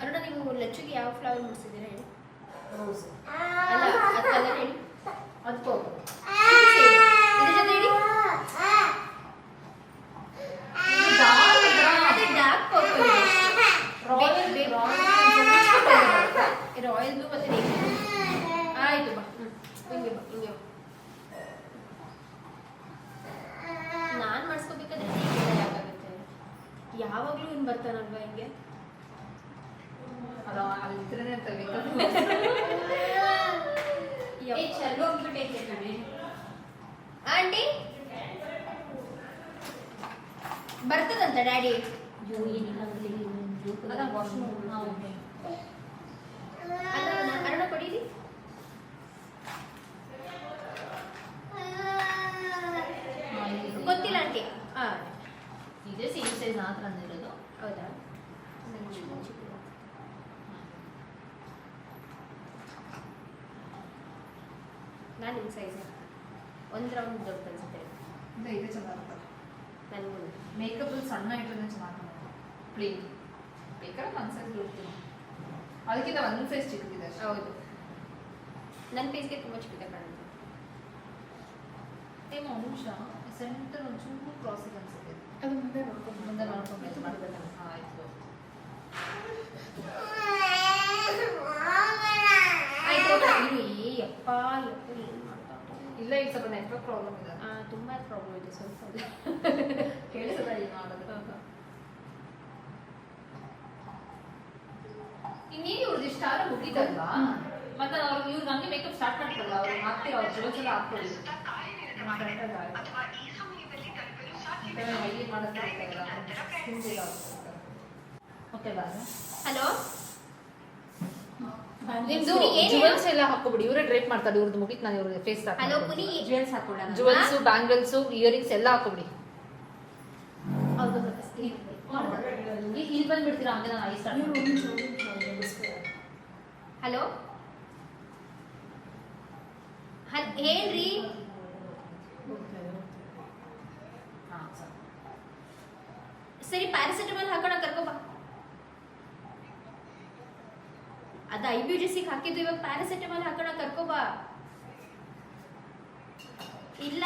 ಅರುಣ ನೀವು ಲಚ್ಚುಗೆ ಯಾವ ಫ್ಲವರ್ ಮುಡಿಸಿದ್ದೀರಾ ಹೇಳಿ ರೋಸ್ ಅಲ್ಲ ಅದು ಕಲರ್ ಹೇಳಿ ಅದು ಪರ್ಪಲ್ ಇದ್ರ ಜೊತೆ ಹೇಳಿ ಇದು dark ಇದ್ರ? ಅದು dark purple royal royal blue ಮತ್ತೆ ನೇವಿ ಬ್ಲೂ ಆಯ್ತು ಬಾ ಹ್ಮ್. ಹಿಂಗೆ ಬಾ ಹಿಂಗೆ ಬಾ ನಾನು ಮಾಡಿಸ್ಕೋಬೇಕಾದ್ರೆ ಹೀಗೆಲ್ಲ ಯಾಕಾಗುತ್ತೆ ಯಾವಾಗಲೂ ಇನ್ನು ಬರ್ತಾನಲ್ವಾ ಹಿಂಗೆ ಅದ ಅಲ್ಲಿ ಇದ್ರೇನೆ ಅಂತ ಯಪ್ಪ. ಏ, ಚಲೋ ಹೋಗ್ಬಿಟ್ಟೈತೆ ಕಣೆ. ಆಂಟಿ ಬರ್ತದಂತ ಡ್ಯಾಡಿ ಅದ ವಾಶ್ರೂಮ್ ಅಲ್ಲ ಅರುಣ- ಅರುಣ ಕೊಡೀರಿ ಗೊತ್ತಿಲ್ಲ ಆಂಟಿ ಹಾ ಇದೇ ಸೇಮ್ ಸೈಜ್ ಮಾತ್ರ ಅಂದಿರೋದು ಹೌದಾ ನಾನು ನಿಮ್ಮ ಸೈಜ್ ಒಂದು ರೌಂಡ್ ದೊಡ್ಡ ಅನ್ಸುತ್ತೆ ಇಲ್ಲ ಇದೆ ಚೆನ್ನಾಗಿರುತ್ತೆ ನನಗೂ ಮೇಕಪ್ ಸಣ್ಣ ಇಟ್ಟರೆ ಚೆನ್ನಾಗಿ ಕಾಣುತ್ತೆ ಪ್ಲೇನ್ ಬೇಕಾದ್ರೆ ಒಂದು ಸೈಜ್ ಹೋಗ್ತೀನಿ ಅದಕ್ಕಿಂತ ಒಂದು ಸೈಜ್ ಚಿಕ್ಕದಿದೆ ಅಷ್ಟೇ. ಹೌದು ನನ್ನ ಫೇಸ್ಗೆ ತುಂಬ ಚಿಕ್ಕ ಕಾಣುತ್ತೆ ಏ ಒಂದು ನಿಮಿಷ ಸೆಂಟರ್ ಒಂಚೂರು ಕ್ರಾಸಿಗೆ ಅನ್ಸುತ್ತೆ ಇದು. ಅದು ಮುಂದೆ ನೋಡ್ಕೊಂಡು ಮುಂದೆ ನೋಡ್ಕೊಂಡು ಇದು ಮಾಡ್ಬೇಕು ಹಾಂ ಆಯ್ತು ಆಯ್ತು ಇರಿ ಅಪ್ಪ ಯಪ್ಪ ಏನು ಮಾಡ್ತಾ ಇಲ್ಲ ಈಗ ಸ್ವಲ್ಪ ನೆಟ್ವರ್ಕ್ ಪ್ರಾಬ್ಲಮ್ ಇದೆ. ತುಂಬ ಪ್ರಾಬ್ಲಮ್ ಇದೆ ಸ್ವಲ್ಪ. ಕೇಳಿಸಲ್ಲ ಈಗ ಮಾಡೋದು ಇನ್ನೇನು ಇವ್ರದ್ದು ಇಷ್ಟ ಆದ್ರೆ ಮುಗಿದಲ್ವಾ ಮತ್ತೆ ಅವ್ರು ಇವ್ರು ಹಂಗೆ ಮೇಕಪ್ ಸ್ಟಾರ್ಟ್ ಮಾಡ್ತಾರಲ್ಲ ಅವ್ರು ಹಾಕ್ತೀರ ಅವ್ರು ಜೋಸ್ ಎಲ್ಲ ಹಾಕ್ಕೊಳ್ಳಿ. ಹೈಲಿ ಮಾಡೋದು ಹಲೋ ನಿಮ್ದು ಜುವೆಲ್ಸ್ ಎಲ್ಲ ಹಾಕೋಬಿಡಿ ಇವರೇ ಡ್ರೇಪ್ ಮಾಡ್ತಾರೆ. ಇವ್ರದ್ದು ಮುಗಿತ್ ನಾನು ಫೇಸ್ ಹಲೋ ಪುನಿ ಜುವೆಲ್ಸ್ ಹಾಕೊಳ್ಳೋಣ ಜುವೆಲ್ಸ್ ಬ್ಯಾಂಗಲ್ಸ್ ಇಯರಿಂಗ್ಸ್ ಎಲ್ಲ ಹಾಕೋಬಿಡಿ ಇಲ್ಲಿ ಬಂದ್ಬಿಡ್ತೀರಾ? ಹಂಗೆ ನಾನು ಹಲೋ? ಹೇಳ್ರಿ. ಸರಿ. ಪ್ಯಾರಾಸಿಟಮಾಲ್ ಹಾಕೋಣ ಕರ್ಕೊಬಾ ಅದ ಐ ಬಿ ಡಿಸಿಗೆ ಹಾಕಿದ್ದು ಇವಾಗ ಪ್ಯಾರಾಸೆಟಮಾಲ್ ಹಾಕೋಣ ಕರ್ಕೊಬಾ. ಇಲ್ಲ.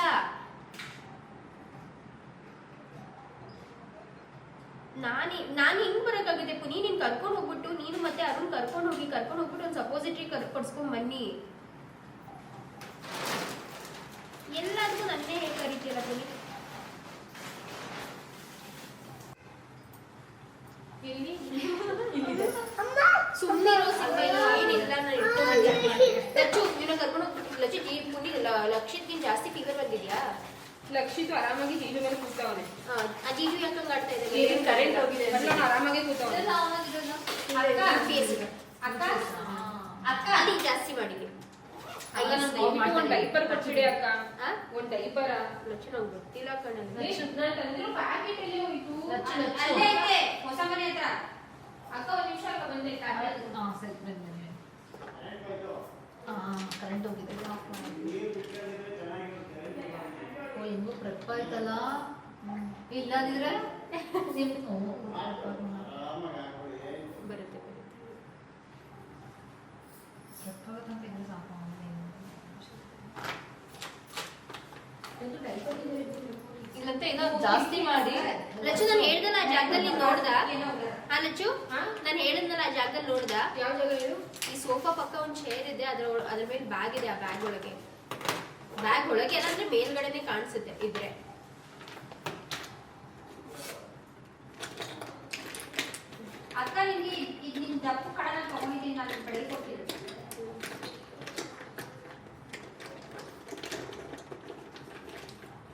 ನಾನು ನಾನು ಹಿಂಗ್ ಬರೋಕ್ಕಾಗಿದೆ ಪುನಿ ನೀನ್ ಕರ್ಕೊಂಡು ಹೋಗ್ಬಿಟ್ಟು ನೀನು ಮತ್ತೆ ಅರುಣ್ ಕರ್ಕೊಂಡು ಹೋಗಿ ಕರ್ಕೊಂಡು ಹೋಗ್ಬಿಟ್ಟು ಒಂದು ಸಪೋಸಿಟ್ರಿ ಕರ್ ಕೊಡ್ಸ್ಕೊಂಡ್ ಬನ್ನಿ. ಎಲ್ಲದಕ್ಕೂ ನನ್ನೇ ಹೇಗೆ ಕರಿತೀರ ಪುನಿ ಎಲ್ಲಿ? ಸುಮ್ಮನೆ ಏನಿಲ್ಲ ನಾನು ಇಟ್ಕೊಂಡು ಲಚ್ಚು ನೀನು ಕರ್ಕೊಂಡು ಹೋಗ್ಬಿಟ್ಟು ಲಚ್ಚು ಈ ಪುನಿ ಲಕ್ಷಕ್ಕಿಂತ ಜಾಸ್ತಿ ಫೀವರ್ ಬಂದಿದ್ಯಾ? ಲಕ್ಷಿತು ಆರಾಮಾಗಿ ಜೀಜು ಮೇಲೆ ಕೂತವನೆ. ಆ, ಜೀಜು ಯಾಕಂಗ್ ಆಡ್ತಾ ಏನ್ ಕರೆಂಟ್ ಹೋಗಿದೆ ನಾನು ಆರಾಮಾಗಿ ಕೂತವನೆ. ಅಕ್ಕ ಅಕ್ಕ. ಅಲ್ಲಿ ಜಾಸ್ತಿ ಮಾಡಿದೆ ಅಲ್ಲ, ನಾನು ಒಂದ್ ಡೈಪರ್ ಅಕ್ಕ. ಆ? ಒಂದ್ ಡೈಪರ್ ನಂಗೆ ಗೊತ್ತಿಲ್ಲ ಪ್ಯಾಕೆಟ್ ಎಲ್ಲಿ ಹೋಯ್ತು ಲಚ್ಚು, ಲಚ್ಚು. ಅಲ್ಲೇ ಐತೆ ಹೊಸ ಮನೆ ಹತ್ರ. ಅಕ್ಕ ಒಂದು ನಿಮಿಷ ಅಕ್ಕ ಬಂದೆ ಹಾಂ ಸರಿ ಬನ್ನಿ ಬನ್ನಿ. ಹಾಂ ಕರೆಂಟ್ ಹೋಗಿದೆ. ಓ ಹೆಂಗೋ ಪ್ರೆಪ್ ಆಯ್ತಲ್ಲ? ಇಲ್ಲದಿದ್ರೆ ಬರುತ್ತೆ ಬರುತ್ತೆ ಪ್ರೆಪ್ ಸಾಕು ಇದ್ರೆ ಸಾಕು ಇಲ್ಲಂತ ಏನೋ ಜಾಸ್ತಿ ಮಾಡಿ. ಲಚ್ಚು ನಾನು ಹೇಳ್ದಲ್ಲ ಆ ಜಾಗದಲ್ಲಿ ನೋಡ್ದ? ಹಾ ಲಚ್ಚು? ನಾನು ಹೇಳಿದ್ನಲ್ಲ ಆ ಜಾಗದಲ್ಲಿ ನೋಡ್ದ? ಯಾವ ಜಾಗ ಹೇಳು? ಈ ಸೋಫಾ ಪಕ್ಕ ಒಂದು ಚೇರ್ ಇದೆ ಅದ್ರ ಅದ್ರ ಮೇಲೆ ಬ್ಯಾಗ್ ಇದೆ ಆ ಬ್ಯಾಗ್ ಒಳಗೆ. ಬ್ಯಾಗ್ ಒಳಗೆ ಏನಂದ್ರೆ ಮೇಲ್ಗಡೆನೆ ಕಾಣಿಸುತ್ತೆ ಇದ್ರೆ ಅಕ್ಕ ನಿಮ್ಗೆ ಇದು ನಿಮ್ ದಪ್ಪು ಕಡೆ ನಾನು ತಗೊಂಡಿದ್ದೀನಿ ನಾನು ಬೆಳಗ್ಗೆ ಕೊಟ್ಟಿದ್ದೆ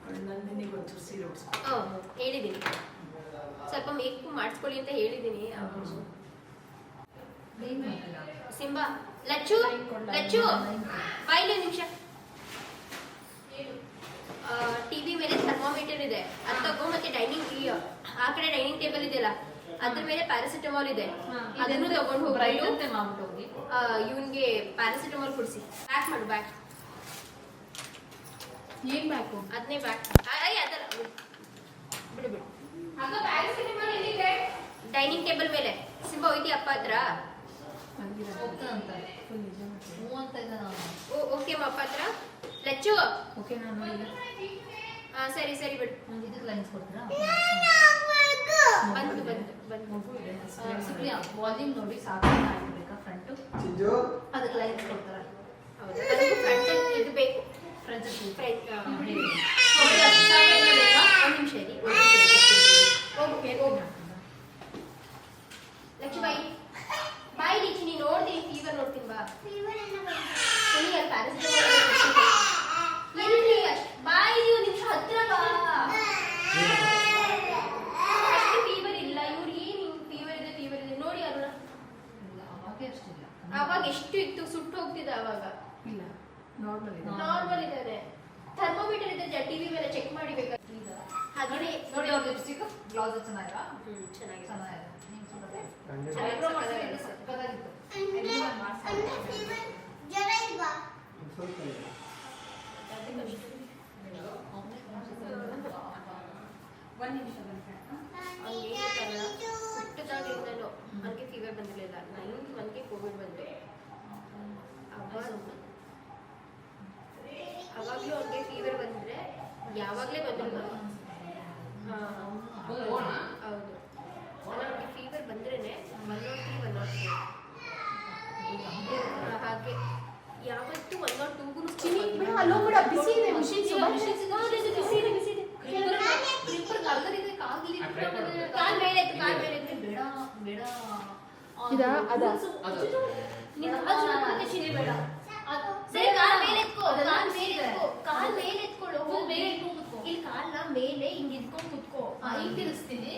ಅವ್ಳು ನಂದಿನಿಗೆ ಒಂಚೂರು ಸೀರೆ ಉಡ್ಸ್ಕೊ. ಹಾ ಹೇಳಿದ್ದೀನಿ ಸ್ವಲ್ಪ ಮೇಕಪ್ ಮಾಡಿಸ್ಕೊಳ್ಳಿ ಅಂತ ಹೇಳಿದ್ದೀನಿ ಅವ್ರು ಸಿಂಬಾ ಲಚ್ಚು ಲಚ್ಚು ಬಾಯ್ಲಿ ಒಂದು ನಿಮಿಷ ಟಿವಿ ಮೇಲೆ ಥರ್ಮಾಮೀಟರ್ ಇದೆ ಅದು ತಗೋ ಮತ್ತೆ ಡೈನಿಂಗ್ ಆ ಕಡೆ ಡೈನಿಂಗ್ ಟೇಬಲ್ ಇದೆಯಲ್ಲ ಅದ್ರ ಮೇಲೆ ಪ್ಯಾರಾಸಿಟಮಾಲ್ ಇದೆ. ಅದನ್ನು ತಗೊಂಡು ಹೋಗ್ಬಿಟ್ಟು ಇವನ್ಗೆ ಪ್ಯಾರಾಸಿಟಮಾಲ್ ಕುಡಿಸಿ. ಬ್ಯಾಕ್ ಮಾಡು ಬ್ಯಾಕ್ ಏನ್ ಬ್ಯಾಕು ಅದನ್ನೇ ಬ್ಯಾಕ್ ಅಯ್ಯ ಅದಲ್ಲ ಬಿಡು ಬಿಡು. ಡೈನಿಂಗ್ ಟೇಬಲ್ ಮೇಲೆ. ಸಿಂಬಾ ಹೋಯ್ತಿ ಅಪ್ಪ ಹತ್ರ? ಓಕೆ ಅಪ್ಪ ಹತ್ರ? ಲಚ್ಚು. ಓಕೆ ನಾನು ಸರಿ ಸರಿ ಬಿಡು. ಒಂದು ಇದಕ್ಕೆ ಲೈನ್ಸ್ ಕೊಡ್ತೀರಾ? ಬಂತು ಬಂತು ಬಂತು ಮಗು ಇದೆ ಆ, ಸುಪ್ರಿಯಾ ವಾಲ್ಯೂಮ್ ನೋಡಿ ಸಾಕು. ಆಗ್ಬೇಕಾ ಫ್ರಂಟು ಅದಕ್ಕೆ ಲೈನ್ಸ್ ಕೊಡ್ತಾರ? ಫ್ರಂಟ್ ಇದು ಬೇಕು. ಫ್ರಂಟ್ ಫ್ರಂಟ್ ಒಂದು ನಿಮಿಷ ಇರಿ. ಹೋಗು ಹೋಗು ಲಚ್ಚು ಬಾಯಿ. ಬಾಯಿ ರೀಚಿ ನೀನು ನೋಡ್ತೀನಿ ಫೀವರ್ ನೋಡ್ತೀನಿ ಬಾ. ಫೀವರ್ ಪ್ಯಾರಾಸಿಟಮಾಲ್ ಎಲ್ಲಿ ಬಾಯಿ ಒಂದು ನಿಮಿಷ ಹತ್ರ ಬಾ ಅಷ್ಟು ಫೀವರ್ ಇಲ್ಲ ಇವ್ರು ಏನು ಫೀವರ್ ಇದೆ ಫೀವರ್ ಇದೆ ನೋಡಿ ಅರುಣ ಇಲ್ಲ ಅವಾಗೆ ಅಷ್ಟಿಲ್ಲ ಅವಾಗ ಎಷ್ಟು ಇತ್ತು ಸುಟ್ಟು ಹೋಗ್ತಿದೆ ಅವಾಗ ಇಲ್ಲ ನಾರ್ಮಲ್ ಇದೆ ನಾರ್ಮಲ್ ಇದ್ದಾನೆ ಥರ್ಮೋಮೀಟರ್ ಇದೆ ಟಿವಿ ಮೇಲೆ ಚೆಕ್ ಮಾಡಿ ಬೇಕಾದ್ರೆ ಹಾಗೆ ನೋಡಿ ಅವ್ರ ಲಿಪ್ಸ್ಟಿಕ್ ಬ್ಲೌಸ್ ಚೆನ್ನಾಗಿಲ್ಲ ಹ್ಮ್ ಚೆನ್ನಾಗಿದೆ ಚೆನ್ನಾಗಿದೆ ನೀವು ಸುಮ್ಮನೆ ಹಂಗೆ ಐಬ್ರೋ ಮಾಡಿಸಿದ್ರೆ ಸಕ್ಕತ್ತಾಗಿತ್ತು ಒಂದ್ ಸ್ವಲ್ಪ ಇದೆ. ಅವಾಗಲೂ ಅವ್ರಿಗೆ ಫೀವರ್ ಬಂದರೆ ಯಾವಾಗಲೇ ಬಂದ್ರು ಹೌದು ಅವ್ರಿಗೆ fever ಬಂದ್ರೇ one nought three one nought four ಹಾಗೆ ಯಾವತ್ತೂ ಒನ್ ನಾಟ್ ಟೂಗೂ ಚಿನಿ ಬಿಡು ಅಲ್ಲೋಗ್ಬಿಡ ಬಿಸಿ ಇದೆ ಮಿಷಿನ್ ಬಿಸಿ ಇದೆ ಬಿಸಿ ಇದೆ ಕಾಲ್ ಮೇಲೆ ಎತ್ತು, ಕಾಲ್ ಮೇಲೆ ಎತ್ತು. ಬೇಡ ಬೇಡ ಇದಾ? ಅದಾ? ನೀನು ಅದು ಮತ್ತೆ ಚಿನಿ ಬೇಡ ಸರಿ ಕಾಲ್ ಮೇಲೆ ಎತ್ಕೋ ಕಾಲ್ ಮೇಲೆ ಎತ್ಕೋ ಕಾಲ್ ಮೇಲೆ ಹಾ, ತಿರ್ಗಿಸ್ತೀನಿ?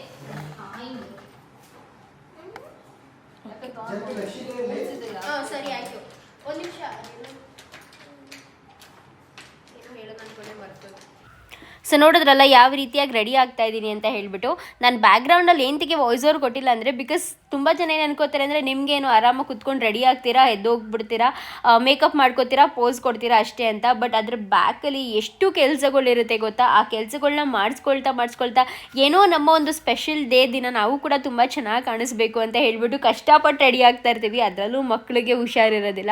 ಹಾ ಸರಿ ಆಯ್ತು. ಒಂದು ನಿಮಿಷ ಏನು ಹೇಳೋದು ಅನ್ಕೊಂಡೆ ಮರ್ತೋದೆ ಸೊ ನೋಡಿದ್ರಲ್ಲ, ಯಾವ ರೀತಿಯಾಗಿ ರೆಡಿ ಆಗ್ತಾ ಇದ್ದೀನಿ ಅಂತ ಹೇಳ್ಬಿಟ್ಟು, ನಾನು ಬ್ಯಾಕ್ಗ್ರೌಂಡಲ್ಲಿ ಏನಂತಿಗೆ ವಾಯ್ಸ್ ಓವರ್ ಕೊಟ್ಟಿಲ್ಲ ಅಂದರೆ ಬಿಕಾಸ್ ತುಂಬ ಜನ ಏನು ಅನ್ಕೋತಾರೆ ಅಂದರೆ, ನಿಮಗೇನು ಆರಾಮಾಗಿ ಕುತ್ಕೊಂಡು ರೆಡಿ ಆಗ್ತೀರಾ, ಎದ್ದೋಗ್ಬಿಡ್ತೀರಾ ಮೇಕಪ್ ಮಾಡ್ಕೋತೀರಾ ಪೋಸ್ ಕೊಡ್ತೀರಾ ಅಷ್ಟೇ ಅಂತ ಬಟ್ ಅದ್ರ ಬ್ಯಾಕಲ್ಲಿ ಎಷ್ಟು ಕೆಲಸಗಳಿರುತ್ತೆ ಗೊತ್ತಾ? ಆ ಕೆಲಸಗಳನ್ನ ಮಾಡಿಸ್ಕೊಳ್ತಾ ಮಾಡಿಸ್ಕೊಳ್ತಾ, ಏನೋ ನಮ್ಮ ಒಂದು ಸ್ಪೆಷಲ್ ಡೇ ದಿನ ನಾವು ಕೂಡ ತುಂಬ ಚೆನ್ನಾಗಿ ಕಾಣಿಸ್ಬೇಕು ಅಂತ ಹೇಳ್ಬಿಟ್ಟು ಕಷ್ಟಪಟ್ಟು ರೆಡಿ ಆಗ್ತಾ ಇರ್ತೀವಿ. ಅದರಲ್ಲೂ ಮಕ್ಕಳಿಗೆ ಹುಷಾರಿರೋದಿಲ್ಲ.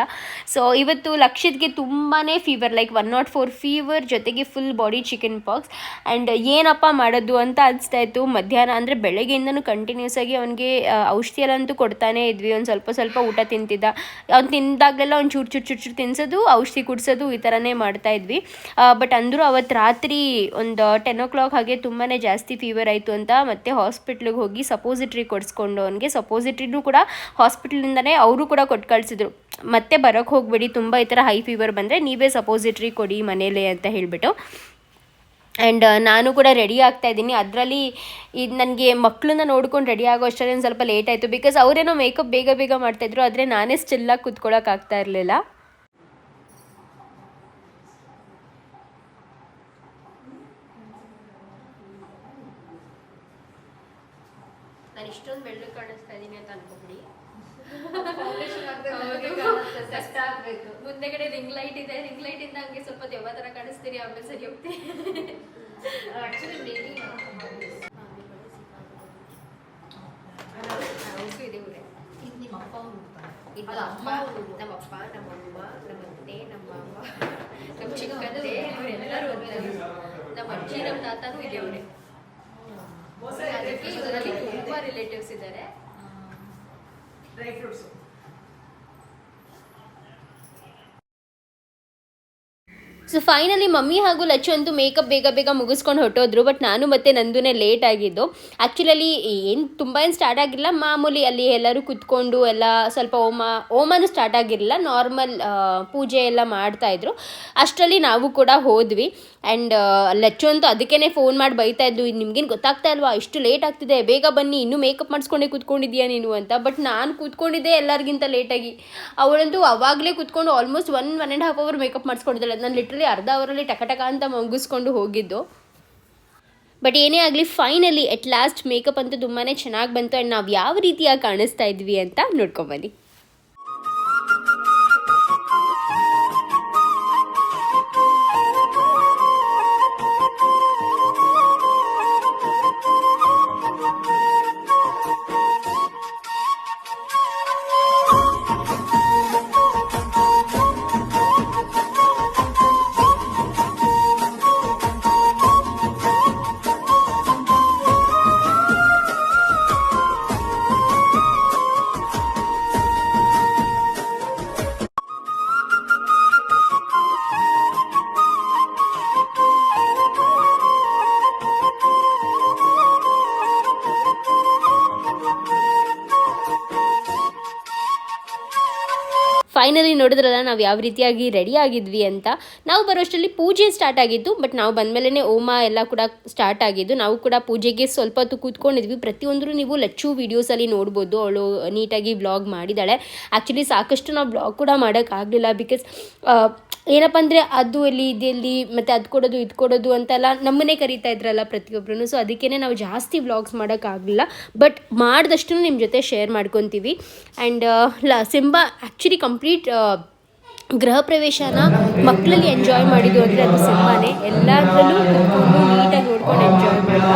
ಸೊ ಇವತ್ತು ಲಕ್ಷದ್ಗೆ ತುಂಬಾ fever like one nought four fever ಜೊತೆಗೆ full body chicken pox and ಏನಪ್ಪ ಮಾಡೋದು ಅಂತ ಅನಿಸ್ತಾ ಇತ್ತು. ಮಧ್ಯಾಹ್ನ ಅಂದರೆ ಬೆಳಗ್ಗೆಯಿಂದನೂ ಕಂಟಿನ್ಯೂಸ್ ಆಗಿ ಅವನಿಗೆ ಔಷಧಿ ಎಲ್ಲಂತೂ ಕೊಡ್ತಾನೆ ಇದ್ವಿ. ಒಂದು ಸ್ವಲ್ಪ ಸ್ವಲ್ಪ ಊಟ ತಿಂತಿದ್ದ. ಅವ್ನು ತಿಂದಾಗಲೆಲ್ಲ ಒಂದು ಚೂರು ಚೂರು ಚೂರು ಚೂರು ತಿನ್ಸೋದು, ಔಷಧಿ ಕುಡಿಸೋದು ಈ ಥರನೇ ಮಾಡ್ತಾ ಇದ್ವಿ. ಬಟ್ ಅಂದರೂ ಅವತ್ತು ರಾತ್ರಿ ಒಂದು ಟೆನ್ ಓ ಕ್ಲಾಕ್ ಹಾಗೆ ತುಂಬಾ ಜಾಸ್ತಿ ಫೀವರ್ ಆಯಿತು ಅಂತ ಮತ್ತೆ ಹಾಸ್ಪಿಟ್ಲಿಗೆ ಹೋಗಿ ಸಪೋಸಿಟ್ರಿ ಕೊಡಿಸ್ಕೊಂಡು ಅವನಿಗೆ. ಸಪೋಸಿಟ್ರಿನೂ ಕೂಡ ಹಾಸ್ಪಿಟ್ಲಿಂದನೇ ಅವರು ಕೂಡ ಕೊಟ್ಟು ಕಳಿಸಿದ್ರು. ಮತ್ತೆ ಬರೋಕ್ಕೆ ಹೋಗಬೇಡಿ, ತುಂಬ ಈ ಥರ ಹೈ ಫೀವರ್ ಬಂದರೆ ನೀವೇ ಸಪೋಸಿಟ್ರಿ ಕೊಡಿ ಮನೇಲೆ ಅಂತ ಹೇಳಿಬಿಟ್ಟು. ಆ್ಯಂಡ್ ನಾನು ಕೂಡ ರೆಡಿ ಆಗ್ತಾ ಇದ್ದೀನಿ. ಅದರಲ್ಲಿ ಇದು ನನಗೆ ಮಕ್ಕಳನ್ನ ನೋಡ್ಕೊಂಡು ರೆಡಿ ಆಗೋ ಅಷ್ಟರಲ್ಲಿ ಒಂದು ಸ್ವಲ್ಪ ಲೇಟ್ ಆಯಿತು. ಬಿಕಾಸ್ ಅವರೇನೋ ಮೇಕಪ್ ಬೇಗ ಬೇಗ ಮಾಡ್ತಾಯಿದ್ರು ಆದರೆ ನಾನೇ ಸ್ಟಿಲ್ಲಾಗಿ ಕೂತ್ಕೊಳ್ಳೋಕ್ಕಾಗ್ತಾ ಆಗ್ತಾ ಇರಲಿಲ್ಲ. ನಾನು ಇಷ್ಟೊಂದು ಬೆಳ್ಳು ಕಾಣಿಸ್ತಾ ಇದ್ದೀನಿ ಅಂತ ಅನ್ಕೊಬಿಡಿ. ಮುಂದೆಗಡೆ ರಿಂಗ್ ಲೈಟ್ ಇದೆ. ರಿಂಗ್ ಲೈಟ್ ದೆವ್ವ ಥರ ಕಾಣಿಸ್ತೀರಿ ಆಮೇಲೆ ಸರಿ ಹೋಗ್ತೀನಿ ಆಕ್ಚುಲಿ ಮೇಬಿ ಇದೆ ಊರೇ. ಇದು ನಿಮ್ಮ ಅಪ್ಪ ಅವ್ರು ಹುಡ್ತಾರೆ. ಇದು ಅದು ಅಮ್ಮ ನಮ್ಮ ನಮ್ಮ ನಮ್ಮ ಚಿಕ್ಕತ್ತೆ ಇವರೆಲ್ಲರೂ ಹೋಗ್ತಾರೆ. ನಮ್ಮ ಅಜ್ಜಿ ನಮ್ಮ ತಾತನೂ ಇದೆ ಅವರೇ ಅದಕ್ಕೆ ಇದರಲ್ಲಿ ತುಂಬಾ ರಿಲೇಟಿವ್ಸ್ ಇದ್ದಾರೆ. Dry fruits. So finally mummy ಹಾಗೂ ಲಚ್ಚು ಅಂತೂ ಮೇಕಪ್ ಬೇಗ ಬೇಗ ಮುಗಿಸ್ಕೊಂಡು ಹೊರಟೋದ್ರು ಬಟ್ ನಾನು ಮತ್ತೆ ನಂದುನೇ ಲೇಟ್ ಆಗಿದ್ದು. ಆ್ಯಕ್ಚುಲಲ್ಲಿ ಏನು ತುಂಬ ಏನು ಸ್ಟಾರ್ಟ್ ಆಗಿಲ್ಲ. ಮಾಮೂಲಿ ಅಲ್ಲಿ ಎಲ್ಲರೂ ಕುತ್ಕೊಂಡು ಎಲ್ಲ ಸ್ವಲ್ಪ ಓಮ ಹೋಮನೂ ಸ್ಟಾರ್ಟ್ ಆಗಿರಲಿಲ್ಲ. ನಾರ್ಮಲ್ ಪೂಜೆ ಎಲ್ಲ ಮಾಡ್ತಾಯಿದ್ರು ಅಷ್ಟರಲ್ಲಿ ನಾವು ಕೂಡ ಹೋದ್ವಿ. ಆ್ಯಂಡ್ ಲಚ್ಚು ಅಂತೂ ಅದಕ್ಕೇ ಫೋನ್ ಮಾಡಿ ಬೈತಾ ಇದ್ದು ನಿಮ್ಗೇನು ಗೊತ್ತಾಗ್ತಾ ಇಲ್ವಾ? ಇಷ್ಟು ಲೇಟ್ ಆಗ್ತಿದೆ, ಬೇಗ ಬನ್ನಿ, ಇನ್ನೂ ಮೇಕಪ್ ಮಾಡಿಸ್ಕೊಂಡೇ ಕೂತ್ಕೊಂಡಿದ್ದೀಯಾ ನೀನು ಅಂತ. ಬಟ್ ನಾನು ಕೂತ್ಕೊಂಡಿದ್ದೆ ಎಲ್ಲರಿಗಿಂತ ಲೇಟಾಗಿ ಅವಳಂತೂ ಅವಾಗಲೇ ಕೂತ್ಕೊಂಡು almost one one and half hour makeup ಮಾಡಿಸ್ಕೊಂಡಿದ್ದಾಳೆ. ನಾನು ಲಿಟ್ರಲಿ ಅರ್ಧ ಅವರಲ್ಲಿ ಟಕ ಟಕ ಅಂತ ಮುಗಿಸ್ಕೊಂಡು ಹೋಗಿದ್ದು. ಬಟ್ ಏನೇ ಆಗಲಿ ಫೈನಲಿ ಎಟ್ ಲಾಸ್ಟ್ ಮೇಕಪ್ ಅಂತೂ ತುಂಬಾ ಚೆನ್ನಾಗಿ ಬಂತು. ಆ್ಯಂಡ್ ನಾವು ಯಾವ ರೀತಿಯಾಗಿ ಕಾಣಿಸ್ತಾ ಇದ್ವಿ ಅಂತ ನೋಡ್ಕೊಂಬನ್ನಿ ನೋಡಿದ್ರಲ್ಲ, ನಾವು ಯಾವ ರೀತಿಯಾಗಿ ರೆಡಿ ಆಗಿದ್ವಿ ಅಂತ. ನಾವು ಬರೋಷ್ಟರಲ್ಲಿ ಪೂಜೆ ಸ್ಟಾರ್ಟ್ ಆಗಿತ್ತು ಬಟ್ ನಾವು ಬಂದಮೇಲೆ ಹೋಮ ಎಲ್ಲ ಕೂಡ ಸ್ಟಾರ್ಟ್ ಆಗಿದ್ದು, ನಾವು ಕೂಡ ಪೂಜೆಗೆ ಸ್ವಲ್ಪ ಹೊತ್ತು ಕೂತ್ಕೊಂಡಿದ್ವಿ. ಪ್ರತಿಯೊಂದರೂ ನೀವು ಲಚ್ಚು ವೀಡಿಯೋಸಲ್ಲಿ ನೋಡ್ಬೋದು. ಅವಳು ನೀಟಾಗಿ ವ್ಲಾಗ್ ಮಾಡಿದ್ದಾಳೆ ಆ್ಯಕ್ಚುಲಿ ಸಾಕಷ್ಟು ನಾವು ವ್ಲಾಗ್ ಕೂಡ ಮಾಡೋಕ್ಕಾಗಲಿಲ್ಲ ಬಿಕಾಸ್ ಏನಪ್ಪ ಅಂದರೆ ಅದು ಎಲ್ಲಿ ಇದೆಲ್ಲಿ ಮತ್ತು ಅದು ಕೊಡೋದು, ಇದು ಕೊಡೋದು ಅಂತೆಲ್ಲ ನಮ್ಮನ್ನೇ ಕರಿತಾ ಇದ್ರಲ್ಲ ಪ್ರತಿಯೊಬ್ಬರೂ ಸೊ ಅದಕ್ಕೇ ನಾವು ಜಾಸ್ತಿ ವ್ಲಾಗ್ಸ್ ಮಾಡೋಕ್ಕಾಗಲಿಲ್ಲ. ಬಟ್ ಮಾಡಿದಷ್ಟು ನಿಮ್ಮ ಜೊತೆ ಶೇರ್ ಮಾಡ್ಕೊತೀವಿ. ಆ್ಯಂಡ್ ಲ, ಸಿಂಬಾ ಆ್ಯಕ್ಚುಲಿ ಕಂಪ್ಲೀಟ್ ಗೃಹ ಪ್ರವೇಶನ ಮಕ್ಕಳಲ್ಲಿ ಎಂಜಾಯ್ ಮಾಡಿದ್ದು ಅಂದರೆ ಅದು ಸಿಂಬಾನೇ. ಎಲ್ಲದರಲ್ಲೂ ಕುತ್ಕೊಂಡು ನೀಟಾಗಿ ನೋಡ್ಕೊಂಡು ಎಂಜಾಯ್ ಮಾಡಿದ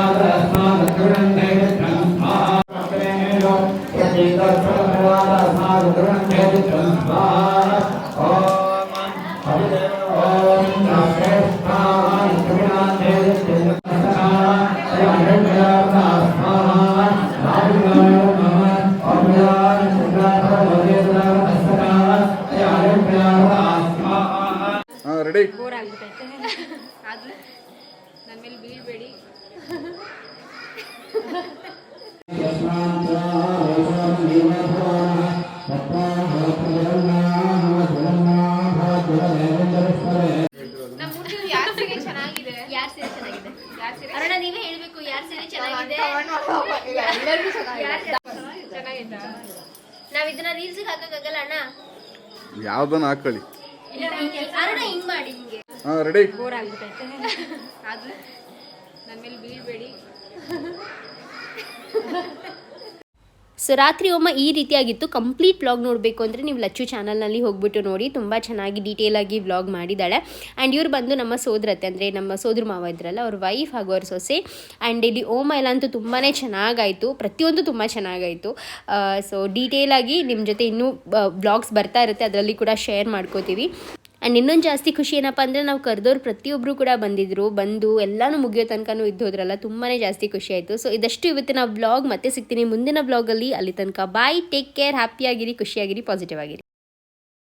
ನಾವ್ ಇದನ್ನ ರೀಲ್ಸ್ ಹಾಕಕ್ಕಾಗಲ್ಲ ಅಣ್ಣ ಯಾವ್ದನ್ನ ಹಾಕೊಳ್ಳಿ ಅರುಣ ಹಿಂಗ್ ಮಾಡಿ ಹಿಂಗೆ ಹಾ ರೆಡಿ ಬೋರ್ ಅದು ನನ್ನ ಮೇಲೆ ಬೀಳ್ಬೇಡಿ. ಸೊ ರಾತ್ರಿ ಹೋಮ ಈ ರೀತಿಯಾಗಿತ್ತು. ಕಂಪ್ಲೀಟ್ ವ್ಲಾಗ್ ನೋಡಬೇಕು ಅಂದರೆ ನೀವು ಲಚ್ಚು ಚಾನಲ್ನಲ್ಲಿ ಹೋಗ್ಬಿಟ್ಟು ನೋಡಿ. ತುಂಬ ಚೆನ್ನಾಗಿ ಡೀಟೇಲಾಗಿ ವ್ಲಾಗ್ ಮಾಡಿದ್ದಾಳೆ. ಆ್ಯಂಡ್ ಇವ್ರು ಬಂದು ನಮ್ಮ ಸೋದರತ್ತೆ ಅಂದರೆ ನಮ್ಮ ಸೋದ್ರ ಮಾವ ಇದ್ರಲ್ಲ, ಅವ್ರ ವೈಫ್ ಹಾಗೂ ಅವ್ರ ಸೊಸೆ. ಆ್ಯಂಡ್ ಇಲ್ಲಿ ಓಮ ಎಲ್ಲ ಅಂತೂ ತುಂಬಾ ಚೆನ್ನಾಗಾಯಿತು. ಪ್ರತಿಯೊಂದು ತುಂಬ ಚೆನ್ನಾಗಾಯಿತು. ಸೊ ಡೀಟೇಲಾಗಿ ನಿಮ್ಮ ಜೊತೆ ಇನ್ನೂ ಬ್ಲಾಗ್ಸ್ ಬರ್ತಾ ಇರುತ್ತೆ. ಅದರಲ್ಲಿ ಕೂಡ ಶೇರ್ ಮಾಡ್ಕೋತೀವಿ. ಆ್ಯಂಡ್ ಇನ್ನೊಂದು ಜಾಸ್ತಿ ಖುಷಿ ಏನಪ್ಪ ಅಂದರೆ ನಾವು ಕರೆದವ್ರು ಪ್ರತಿಯೊಬ್ಬರು ಕೂಡ ಬಂದಿದ್ದರು ಬಂದು ಎಲ್ಲನೂ ಮುಗಿಯೋ ತನಕನೂ ಇದ್ದೋದ್ರಲ್ಲ ತುಂಬಾ ಜಾಸ್ತಿ ಖುಷಿ ಆಯಿತು. ಸೊ ಇದಷ್ಟು ಇವತ್ತಿನ ವ್ಲಾಗ್ ಮತ್ತೆ ಸಿಗ್ತೀನಿ ಮುಂದಿನ ವ್ಲಾಗಲ್ಲಿ ಅಲ್ಲಿ. ತನಕ ಬಾಯ್ ಟೇಕ್ ಕೇರ್ ಹ್ಯಾಪಿಯಾಗಿರಿ ಖುಷಿಯಾಗಿರಿ ಪಾಸಿಟಿವ್ ಆಗಿರಿ.